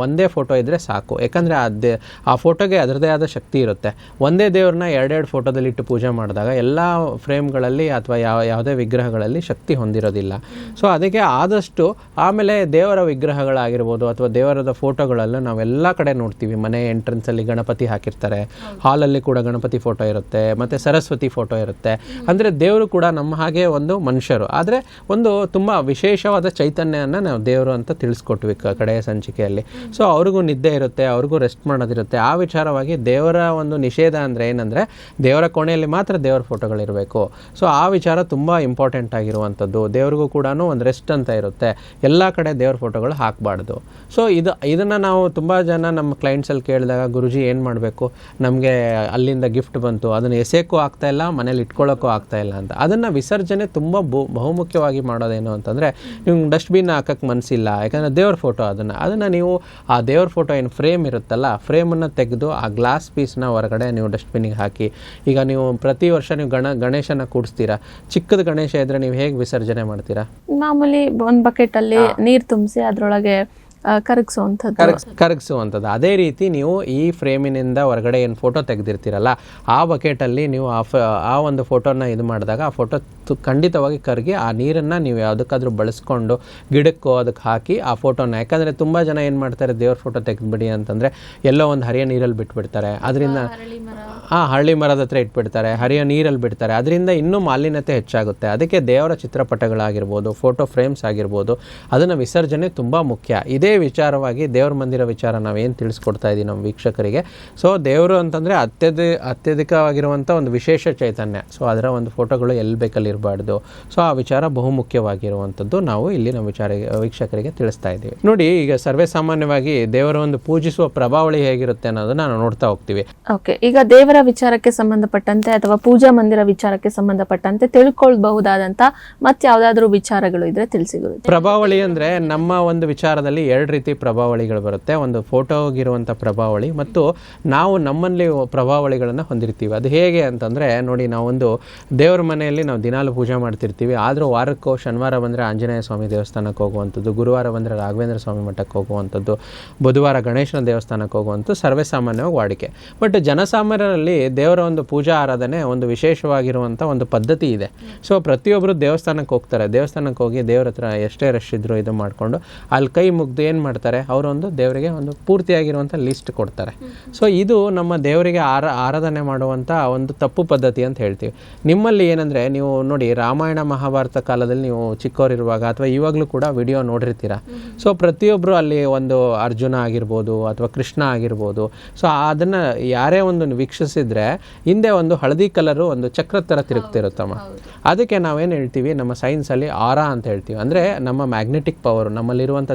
ಒಂದೇ ಫೋಟೋ ಇದ್ದರೆ ಸಾಕು. ಯಾಕಂದರೆ ಆ ದೇ, ಆ ಫೋಟೋಗೆ ಅದರದೇ ಆದ ಶಕ್ತಿ ಇರುತ್ತೆ. ಒಂದೇ ದೇವ್ರನ್ನ ಎರಡೆರಡು ಫೋಟೋದಲ್ಲಿ ಇಟ್ಟು ಪೂಜೆ ಮಾಡಿದಾಗ ಎಲ್ಲ ಫ್ರೇಮ್ಗಳಲ್ಲಿ ಅಥವಾ ಯಾವ, ಯಾವುದೇ ವಿಗ್ರಹಗಳಲ್ಲಿ ಶಕ್ತಿ ಹೊಂದಿರೋದಿಲ್ಲ. ಸೊ ಅದಕ್ಕೆ ಆದಷ್ಟು ಆಮೇಲೆ ದೇವರ ವಿಗ್ರಹಗಳಾಗಿರ್ಬೋದು ಅಥವಾ ದೇವರದ ಫೋಟೋಗಳಲ್ಲೂ ನಾವೆಲ್ಲ ಕಡೆ ನೋಡ್ತೀವಿ. ಮನೆ ಎಂಟ್ರೆನ್ಸಲ್ಲಿ ಗಣಪತಿ ಹಾಕಿರ್ತಾರೆ. ಹಾಲಲ್ಲಿ ಕೂಡ ಗಣಪತಿ ಫೋಟೋ ಇರುತ್ತೆ. ಮತ್ತು ಸರಸ್ವತಿ ಫೋಟೋ ಇರುತ್ತೆ. ಅಂದರೆ ದೇವರು ಕೂಡ ನಮ್ಮ ಹಾಗೆ ಒಂದು ಮನುಷ್ಯರು. ಆದರೆ ಒಂದು ತುಂಬ ವಿಶೇಷವಾದ ಚೈತನ್ಯನ ನಾವು ದೇವರು ಅಂತ ತಿಳಿಸ್ಕೊಟ್ವಿ ಕಡೆಯ ಸಂಚಿಕೆಯಲ್ಲಿ. ಸೊ ಅವ್ರಿಗೂ ನಿದ್ದೆ ಇರುತ್ತೆ, ಅವ್ರಿಗೂ ರೆಸ್ಟ್ ಮಾಡೋದಿರುತ್ತೆ. ಆ ವಿಚಾರವಾಗಿ ದೇವರ ಒಂದು ನಿಷೇಧ ಅಂದರೆ ಏನಂದರೆ, ದೇವರ ಕೋಣೆಯಲ್ಲಿ ಮಾತ್ರ ದೇವರ ಫೋಟೋಗಳಿರಬೇಕು ಸೊ ಆ ವಿಚಾರ ತುಂಬ ಇಂಪಾರ್ಟೆಂಟ್ ಆಗಿರುವಂಥದ್ದು. ದೇವ್ರಿಗೂ ಕೂಡ ಒಂದು ರೆಸ್ಟ್ ಅಂತ ಇರುತ್ತೆ. ಎಲ್ಲ ಕಡೆ ದೇವ್ರ ಫೋಟೋಗಳು ಹಾಕಬಾರ್ದು. ಸೊ ಇದು, ಇದನ್ನು ನಾವು ತುಂಬ ಜನ ನಮ್ಮ ಕ್ಲೈಂಟ್ಸಲ್ಲಿ ಕೇಳಿದಾಗ, ಗುರುಜಿ, ಏನು ಮಾಡಬೇಕು? ನಮಗೆ ಅಲ್ಲಿಂದ ಗಿಫ್ಟ್ ಬಂತು. ಅದನ್ನು ಎಸೆಯೋಕ್ಕೂ ಆಗ್ತಾ ಇಲ್ಲ, ಮನೇಲಿ ಇಟ್ಕೊಳ್ಳೋಕ್ಕೂ ಆಗ್ತಾ ಇಲ್ಲ ಅಂತ. ಅದನ್ನು ವಿಸರ್ಜನೆ ತುಂಬ ಬಹುಮುಖ್ಯವಾಗಿ ಮಾಡೋದೇನು ಅಂತಂದರೆ, ನಿಮ್ಗೆ ಡಸ್ಟ್ಬಿನ್ ಹಾಕಕ್ಕೆ ಮನಸ್ಸಿಲ್ಲ. ಯಾಕಂದರೆ ದೇವ್ರ ಫೋಟೋ ಅದನ್ನು. ಅದನ್ನು ನೀವು ಆ ದೇವ್ರ ಫೋಟೋ ಏನು ಫ್ರೇಮ್ ಇರುತ್ತಲ್ಲ ಫ್ರೇಮನ್ನು ತೆಗೆದು ಆ ಗ್ಲಾಸ್ ಪೀಸ್ನ ಹೊರಗಡೆ ನೀವು ಡಸ್ಟ್ಬಿನ್ನಿಗೆ ಹಾಕಿ ಈಗ ನೀವು ಪ್ರತಿ ವರ್ಷ ನೀವು ಗಣ ಗಣೇಶನ ಕೂಡಿಸ್ತೀರಾ? ಚಿಕ್ಕದ ಗಣೇಶ ಇದ್ರೆ ನೀವು ಹೇಗೆ ವಿಸರ್ಜನೆ ಮಾಡ್ತೀರಾ? ಮಾಮೂಲಿ ಒಂದು ಬಕೆಟಲ್ಲಿ ನೀರು ನೀರ್ ತುಂಬಿಸಿ ಅದ್ರೊಳಗೆ ಕರಗಿಸುವಂಥದ್ದು. ಕರಗ್ಸ್ ಕರಗಿಸುವಂಥದ್ದು. ಅದೇ ರೀತಿ ನೀವು ಈ ಫ್ರೇಮಿನಿಂದ ಹೊರಗಡೆ ಏನು ಫೋಟೋ ತೆಗೆದಿರ್ತೀರಲ್ಲ ಆ ಬಕೆಟಲ್ಲಿ ನೀವು ಆ ಆ ಒಂದು ಫೋಟೋನ ಇದು ಮಾಡಿದಾಗ ಆ ಫೋಟೋ ಖಂಡಿತವಾಗಿ ಕರಗಿ ಆ ನೀರನ್ನು ನೀವು ಯಾವುದಕ್ಕಾದ್ರೂ ಬಳಸ್ಕೊಂಡು ಗಿಡಕ್ಕೋ ಅದಕ್ಕೆ ಹಾಕಿ ಆ ಫೋಟೋನ ಯಾಕಂದರೆ ತುಂಬ ಜನ ಏನು ಮಾಡ್ತಾರೆ ದೇವ್ರ ಫೋಟೋ ತೆಗೆದ್ಬಿಡಿ ಅಂತಂದರೆ ಎಲ್ಲೋ ಒಂದು ಹರಿಯ ನೀರಲ್ಲಿ ಬಿಟ್ಬಿಡ್ತಾರೆ. ಅದರಿಂದ ಆ ಹಳ್ಳಿ ಮರದ ಹತ್ರ ಇಟ್ಬಿಡ್ತಾರೆ ಹರಿಯ ನೀರಲ್ಲಿ ಬಿಡ್ತಾರೆ. ಅದರಿಂದ ಇನ್ನೂ ಮಾಲಿನ್ಯತೆ ಹೆಚ್ಚಾಗುತ್ತೆ. ಅದಕ್ಕೆ ದೇವರ ಚಿತ್ರಪಟಗಳಾಗಿರ್ಬೋದು ಫೋಟೋ ಫ್ರೇಮ್ಸ್ ಆಗಿರ್ಬೋದು ಅದನ್ನು ವಿಸರ್ಜನೆ ತುಂಬ ಮುಖ್ಯ. ಇದೇ ವಿಚಾರವಾಗಿ ದೇವ್ರ ಮಂದಿರ ವಿಚಾರ ನಾವೇನು ತಿಳಿಸ್ಕೊಡ್ತಾ ಇದ್ದೀವಿ ನಮ್ಮ ವೀಕ್ಷಕರಿಗೆ. ಸೊ ದೇವರು ಅಂತಂದರೆ ಅತ್ಯಧಿ ಅತ್ಯಧಿಕವಾಗಿರುವಂಥ ಒಂದು ವಿಶೇಷ ಚೈತನ್ಯ. ಸೊ ಅದರ ಒಂದು ಫೋಟೋಗಳು ಎಲ್ಲಿ ಬೇಕಲ್ಲಿ ಇರಬಾರ್ದು ಸೊ ಆ ವಿಚಾರ ಬಹುಮುಖ್ಯವಾಗಿರುವಂಥದ್ದು ನಾವು ಇಲ್ಲಿ ನಮ್ಮ ವಿಚಾರ ವೀಕ್ಷಕರಿಗೆ ತಿಳಿಸ್ತಾ ಇದ್ದೀವಿ ನೋಡಿ ಈಗ ಸರ್ವೇ ಸಾಮಾನ್ಯವಾಗಿ ದೇವರ ಒಂದು ಪೂಜಿಸುವ ಪ್ರಭಾವಳಿ ಹೇಗಿರುತ್ತೆ ಅನ್ನೋದನ್ನ ನಾವು ನೋಡ್ತಾ ಹೋಗ್ತೀವಿ. ಓಕೆ ಈಗ ದೇವರ ವಿಚಾರಕ್ಕೆ ಸಂಬಂಧಪಟ್ಟಂತೆ ಅಥವಾ ಪೂಜಾ ಮಂದಿರ ವಿಚಾರಕ್ಕೆ ಸಂಬಂಧಪಟ್ಟಂತೆ ತಿಳ್ಕೊಳ್ಬಹುದಾದಂತ ಮತ್ತೆ ಯಾವ್ದಾದ್ರು ವಿಚಾರಗಳು ಇದ್ರೆ ತಿಳಿಸಿ ಗುರು ಪ್ರಭಾವಳಿ ಅಂದ್ರೆ ನಮ್ಮ ಒಂದು ವಿಚಾರದಲ್ಲಿ ಎರಡು ರೀತಿ ಪ್ರಭಾವಳಿಗಳು ಬರುತ್ತೆ. ಒಂದು ಫೋಟೋಗಿರುವಂಥ ಪ್ರಭಾವಳಿ ಮತ್ತು ನಾವು ನಮ್ಮಲ್ಲಿ ಪ್ರಭಾವಳಿಗಳನ್ನು ಹೊಂದಿರ್ತೀವಿ. ಅದು ಹೇಗೆ ಅಂತಂದರೆ, ನೋಡಿ ನಾವೊಂದು ದೇವ್ರ ಮನೆಯಲ್ಲಿ ನಾವು ದಿನಾಲು ಪೂಜೆ ಮಾಡ್ತಿರ್ತೀವಿ. ಆದರೂ ವಾರಕ್ಕೋ ಶನಿವಾರ ಬಂದರೆ ಆಂಜನೇಯ ಸ್ವಾಮಿ ದೇವಸ್ಥಾನಕ್ಕೆ ಹೋಗುವಂಥದ್ದು, ಗುರುವಾರ ಬಂದರೆ ರಾಘವೇಂದ್ರ ಸ್ವಾಮಿ ಮಠಕ್ಕೆ ಹೋಗುವಂಥದ್ದು, ಬುಧವಾರ ಗಣೇಶನ ದೇವಸ್ಥಾನಕ್ಕೆ ಹೋಗುವಂಥದ್ದು ಸರ್ವೇಸಾಮಾನ್ಯವಾಗಿ ವಾಡಿಕೆ. ಬಟ್ ಜನಸಾಮಾನ್ಯರಲ್ಲಿ ದೇವರ ಒಂದು ಪೂಜಾ ಆರಾಧನೆ ಒಂದು ವಿಶೇಷವಾಗಿರುವಂಥ ಒಂದು ಪದ್ಧತಿ ಇದೆ. ಸೊ ಪ್ರತಿಯೊಬ್ಬರು ದೇವಸ್ಥಾನಕ್ಕೆ ಹೋಗ್ತಾರೆ. ದೇವಸ್ಥಾನಕ್ಕೆ ಹೋಗಿ ದೇವ್ರ ಹತ್ರ ಎಷ್ಟೇ ರಶ್ ಇದ್ರು ಇದು ಮಾಡಿಕೊಂಡು, ಅಲ್ಲಿ ಕೈ ಮುಗ್ದು ಏನು ಮಾಡ್ತಾರೆ ಅವರೊಂದು ದೇವರಿಗೆ ಒಂದು ಪೂರ್ತಿಯಾಗಿರುವಂಥ ಲಿಸ್ಟ್ ಕೊಡ್ತಾರೆ. ಸೊ ಇದು ನಮ್ಮ ದೇವರಿಗೆ ಆರ ಆರಾಧನೆ ಮಾಡುವಂಥ ಒಂದು ತಪ್ಪು ಪದ್ಧತಿ ಅಂತ ಹೇಳ್ತೀವಿ. ನಿಮ್ಮಲ್ಲಿ ಏನಂದರೆ ನೀವು ನೋಡಿ ರಾಮಾಯಣ ಮಹಾಭಾರತ ಕಾಲದಲ್ಲಿ ನೀವು ಚಿಕ್ಕವರಿರುವಾಗ ಅಥವಾ ಇವಾಗಲೂ ಕೂಡ ವಿಡಿಯೋ ನೋಡಿರ್ತೀರ? ಸೊ ಪ್ರತಿಯೊಬ್ಬರು ಅಲ್ಲಿ ಒಂದು ಅರ್ಜುನ ಆಗಿರ್ಬೋದು ಅಥವಾ ಕೃಷ್ಣ ಆಗಿರ್ಬೋದು. ಸೊ ಅದನ್ನು ಯಾರೇ ಒಂದು ವೀಕ್ಷಿಸಿದರೆ ಹಿಂದೆ ಒಂದು ಹಳದಿ ಕಲರು ಒಂದು ಚಕ್ರ ಥರ ತಿರುಗ್ತಿರುತ್ತಮ್ಮ. ಅದಕ್ಕೆ ನಾವೇನು ಹೇಳ್ತೀವಿ ನಮ್ಮ ಸೈನ್ಸಲ್ಲಿ ಆರ ಅಂತ ಹೇಳ್ತೀವಿ. ಅಂದರೆ ನಮ್ಮ ಮ್ಯಾಗ್ನೆಟಿಕ್ ಪವರು ನಮ್ಮಲ್ಲಿರುವಂಥ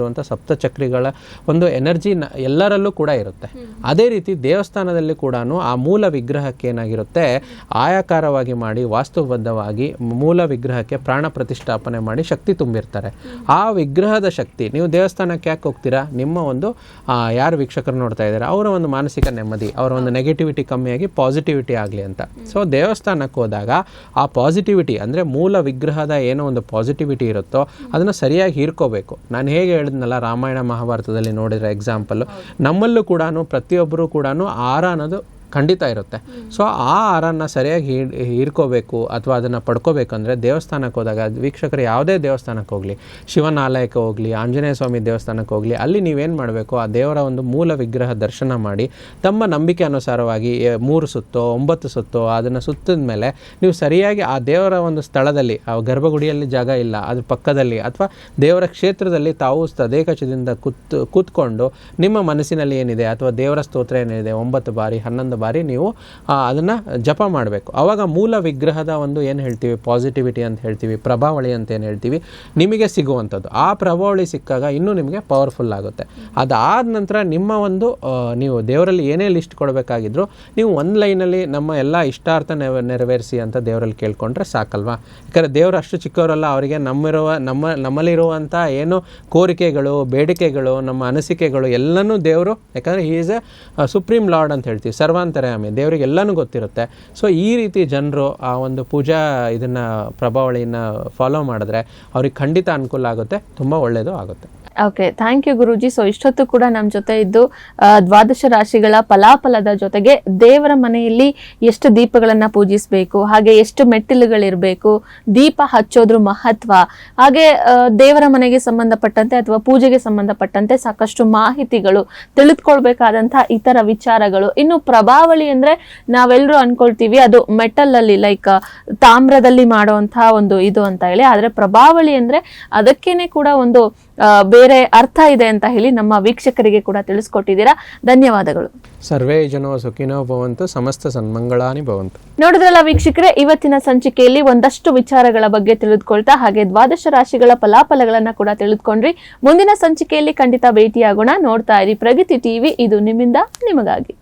ದೇಹದಲ್ಲಿರುವಂಥ ಸಪ್ತಚಕ್ರಿಗಳ ಒಂದು ಎನರ್ಜಿ ಎಲ್ಲರಲ್ಲೂ ಕೂಡ ಇರುತ್ತೆ. ಅದೇ ರೀತಿ ದೇವಸ್ಥಾನದಲ್ಲಿ ಕೂಡ ಆ ಮೂಲ ವಿಗ್ರಹಕ್ಕೆ ಏನಾಗಿರುತ್ತೆ, ಆಯಾಕಾರವಾಗಿ ಮಾಡಿ, ವಾಸ್ತುಬದ್ಧವಾಗಿ ಮೂಲ ವಿಗ್ರಹಕ್ಕೆ ಪ್ರಾಣ ಪ್ರತಿಷ್ಠಾಪನೆ ಮಾಡಿ ಶಕ್ತಿ ತುಂಬಿರ್ತಾರೆ. ಆ ವಿಗ್ರಹದ ಶಕ್ತಿ, ನೀವು ದೇವಸ್ಥಾನಕ್ಕೆ ಯಾಕೆ ಹೋಗ್ತೀರಾ? ನಿಮ್ಮ ಒಂದು ಯಾರು ವೀಕ್ಷಕರು ನೋಡ್ತಾ ಇದ್ದಾರೆ, ಅವರ ಒಂದು ಮಾನಸಿಕ ನೆಮ್ಮದಿ, ಅವರ ಒಂದು ನೆಗೆಟಿವಿಟಿ ಕಮ್ಮಿಯಾಗಿ ಪಾಸಿಟಿವಿಟಿ ಆಗಲಿ ಅಂತ. ಸೊ ದೇವಸ್ಥಾನಕ್ಕೆ ಹೋದಾಗ ಆ ಪಾಸಿಟಿವಿಟಿ ಅಂದರೆ ಮೂಲ ವಿಗ್ರಹದ ಏನೋ ಒಂದು ಪಾಸಿಟಿವಿಟಿ ಇರುತ್ತೋ, ಅದನ್ನು ಸರಿಯಾಗಿ ಹೀರ್ಕೋಬೇಕು. ನಾನು ಹೇಗೆ ಹೇಳಿದ್ನಲ್ಲ ರಾಮಾಯಣ ಮಹಾಭಾರತದಲ್ಲಿ ನೋಡಿದ್ರೆ ಎಕ್ಸಾಂಪಲ್ ನಮ್ಮಲ್ಲೂ ಕೂಡ ಪ್ರತಿಯೊಬ್ಬರು ಕೂಡ ಆರ ಅನ್ನೋದು ಖಂಡಿತ ಇರುತ್ತೆ. ಸೊ ಆ ಆರನ್ನು ಸರಿಯಾಗಿ ಹೀರ್ ಹೀರ್ಕೋಬೇಕು ಅಥವಾ ಅದನ್ನು ಪಡ್ಕೋಬೇಕಂದ್ರೆ ದೇವಸ್ಥಾನಕ್ಕೆ ಹೋದಾಗ ವೀಕ್ಷಕರು ಯಾವುದೇ ದೇವಸ್ಥಾನಕ್ಕೆ ಹೋಗಲಿ ಶಿವನ ಆಲಯಕ್ಕೆ ಹೋಗಲಿ, ಆಂಜನೇಯ ಸ್ವಾಮಿ ದೇವಸ್ಥಾನಕ್ಕೆ ಹೋಗಲಿ, ಅಲ್ಲಿ ನೀವೇನು ಮಾಡಬೇಕು? ಆ ದೇವರ ಒಂದು ಮೂಲ ವಿಗ್ರಹ ದರ್ಶನ ಮಾಡಿ, ತಮ್ಮ ನಂಬಿಕೆ ಅನುಸಾರವಾಗಿ ಮೂರು ಸುತ್ತೋ, ಒಂಬತ್ತು ಸುತ್ತೋ, ಅದನ್ನು ಸುತ್ತಿದ ಮೇಲೆ ನೀವು ಸರಿಯಾಗಿ ಆ ದೇವರ ಒಂದು ಸ್ಥಳದಲ್ಲಿ, ಆ ಗರ್ಭಗುಡಿಯಲ್ಲಿ ಜಾಗ ಇಲ್ಲ ಅದ್ರ ಪಕ್ಕದಲ್ಲಿ ಅಥವಾ ದೇವರ ಕ್ಷೇತ್ರದಲ್ಲಿ ತಾವು ತದೇಕಚದಿಂದ ಕೂತ್ ಕೂತ್ಕೊಂಡು ನಿಮ್ಮ ಮನಸ್ಸಿನಲ್ಲಿ ಏನಿದೆ ಅಥವಾ ದೇವರ ಸ್ತೋತ್ರ ಏನಿದೆ? ಒಂಬತ್ತು ಬಾರಿ, ಹನ್ನೊಂದು ಬಾರಿ ನೀವು ಅದನ್ನು ಜಪ ಮಾಡಬೇಕು. ಅವಾಗ ಮೂಲ ವಿಗ್ರಹದ ಒಂದು ಏನು ಹೇಳ್ತೀವಿ? ಪಾಸಿಟಿವಿಟಿ ಅಂತ ಹೇಳ್ತೀವಿ, ಪ್ರಭಾವಳಿ ಅಂತ ಏನು ಹೇಳ್ತೀವಿ? ನಿಮಗೆ ಸಿಗುವಂಥದ್ದು. ಆ ಪ್ರಭಾವಳಿ ಸಿಕ್ಕಾಗ ಇನ್ನೂ ನಿಮಗೆ ಪವರ್ಫುಲ್ ಆಗುತ್ತೆ. ಅದಾದ ನಂತರ ನಿಮ್ಮ ಒಂದು ನೀವು ದೇವರಲ್ಲಿ ಏನೇ ಲಿಸ್ಟ್ ಕೊಡಬೇಕಾಗಿದ್ರು, ನೀವು ಒಂದು ಲೈನಲ್ಲಿ ನಮ್ಮ ಎಲ್ಲ ಇಷ್ಟಾರ್ಥ ನೆರವೇರಿಸಿ ಅಂತ ದೇವರಲ್ಲಿ ಕೇಳ್ಕೊಂಡ್ರೆ ಸಾಕಲ್ವಾ? ಯಾಕಂದರೆ ದೇವರು ಅಷ್ಟು ಚಿಕ್ಕವರಲ್ಲ, ಅವರಿಗೆ ನಮ್ಮಿರುವ, ನಮ್ಮ ನಮ್ಮಲ್ಲಿರುವಂಥ ಏನು ಕೋರಿಕೆಗಳು, ಬೇಡಿಕೆಗಳು, ನಮ್ಮ ಅನಿಸಿಕೆಗಳು ಎಲ್ಲನೂ ದೇವರು, ಯಾಕಂದರೆ ಈಸ್ ಎ ಸುಪ್ರೀಂ ಲಾರ್ಡ್ ಅಂತ ಹೇಳ್ತೀವಿ. ಸರ್ವಾಂತರ್ಯಾಮಿ ದೇವರಿಗೆ ಎಲ್ಲನೂ ಗೊತ್ತಿರುತ್ತೆ. ಸೊ ಈ ರೀತಿ ಜನರು ಆ ಒಂದು ಪೂಜಾ ಇದನ್ನು, ಪ್ರಭಾವಳಿಯನ್ನು ಫಾಲೋ ಮಾಡಿದ್ರೆ ಅವ್ರಿಗೆ ಖಂಡಿತ ಅನುಕೂಲ ಆಗುತ್ತೆ, ತುಂಬ ಒಳ್ಳೆಯದು ಆಗುತ್ತೆ. Okay thank you guruji so ಇಷ್ಟೊತ್ತು ಕೂಡ ನಮ್ಮ ಜೊತೆ ಇದ್ದು ದ್ವಾದಶ ರಾಶಿಗಳ ಫಲಾಫಲದ ಜೊತೆಗೆ ದೇವರ ಮನೆಯಲ್ಲಿ ಎಷ್ಟು ದೀಪಗಳನ್ನು ಪೂಜಿಸಬೇಕು, ಹಾಗೆ ಎಷ್ಟು ಮೆಟ್ಟಿಲುಗಳಿರಬೇಕು, ದೀಪ ಹಚ್ಚೋದ್ರ ಮಹತ್ವ, ಹಾಗೆ ದೇವರ ಮನೆಗೆ ಸಂಬಂಧಪಟ್ಟಂತೆ ಅಥವಾ ಪೂಜೆಗೆ ಸಂಬಂಧಪಟ್ಟಂತೆ ಸಾಕಷ್ಟು ಮಾಹಿತಿಗಳು ತಿಳಿದುಕೊಳ್ಬೇಕಾದಂತಹ ಇತರ ವಿಚಾರಗಳು. ಇನ್ನು ಪ್ರಭಾವಳಿ ಅಂದರೆ ನಾವೆಲ್ಲರೂ ಅನ್ಕೊಳ್ತೀವಿ, ಅದು ಮೆಟಲಲ್ಲಿ ಲೈಕ್ ತಾಮ್ರದಲ್ಲಿ ಮಾಡುವಂಥ ಒಂದು ಇದು ಅಂತ ಹೇಳಿ. ಆದರೆ ಪ್ರಭಾವಳಿ ಅಂದರೆ ಅದಕ್ಕೇನೆ ಕೂಡ ಒಂದು ಬೇರೆ ಅರ್ಥ ಇದೆ ಅಂತ ಹೇಳಿ ನಮ್ಮ ವೀಕ್ಷಕರಿಗೆ ಕೂಡ ತಿಳಿಸ್ಕೊಟ್ಟಿದ್ದೀರಾ. ಧನ್ಯವಾದಗಳು. ಸರ್ವೇ ಜನೋ ಸುಖಿನೋ ಭವಂತು ಸಮಸ್ತ ಸನ್ಮಂಗಳಾನಿ ಭವಂತು. ನೋಡಿದ್ರಲ್ಲ ವೀಕ್ಷಕರೇ ಇವತ್ತಿನ ಸಂಚಿಕೆಯಲ್ಲಿ ಒಂದಷ್ಟು ವಿಚಾರಗಳ ಬಗ್ಗೆ ತಿಳಿದುಕೊಳ್ತಾ ಹಾಗೆ ದ್ವಾದಶ ರಾಶಿಗಳ ಫಲಾಫಲಗಳನ್ನ ಕೂಡ ತಿಳಿದುಕೊಂಡ್ರಿ. ಮುಂದಿನ ಸಂಚಿಕೆಯಲ್ಲಿ ಖಂಡಿತ ಭೇಟಿಯಾಗೋಣ. ನೋಡ್ತಾ ಇರಿ ಪ್ರಗತಿ ಟಿವಿ ಇದು ನಿಮ್ಮಿಂದ ನಿಮಗಾಗಿ.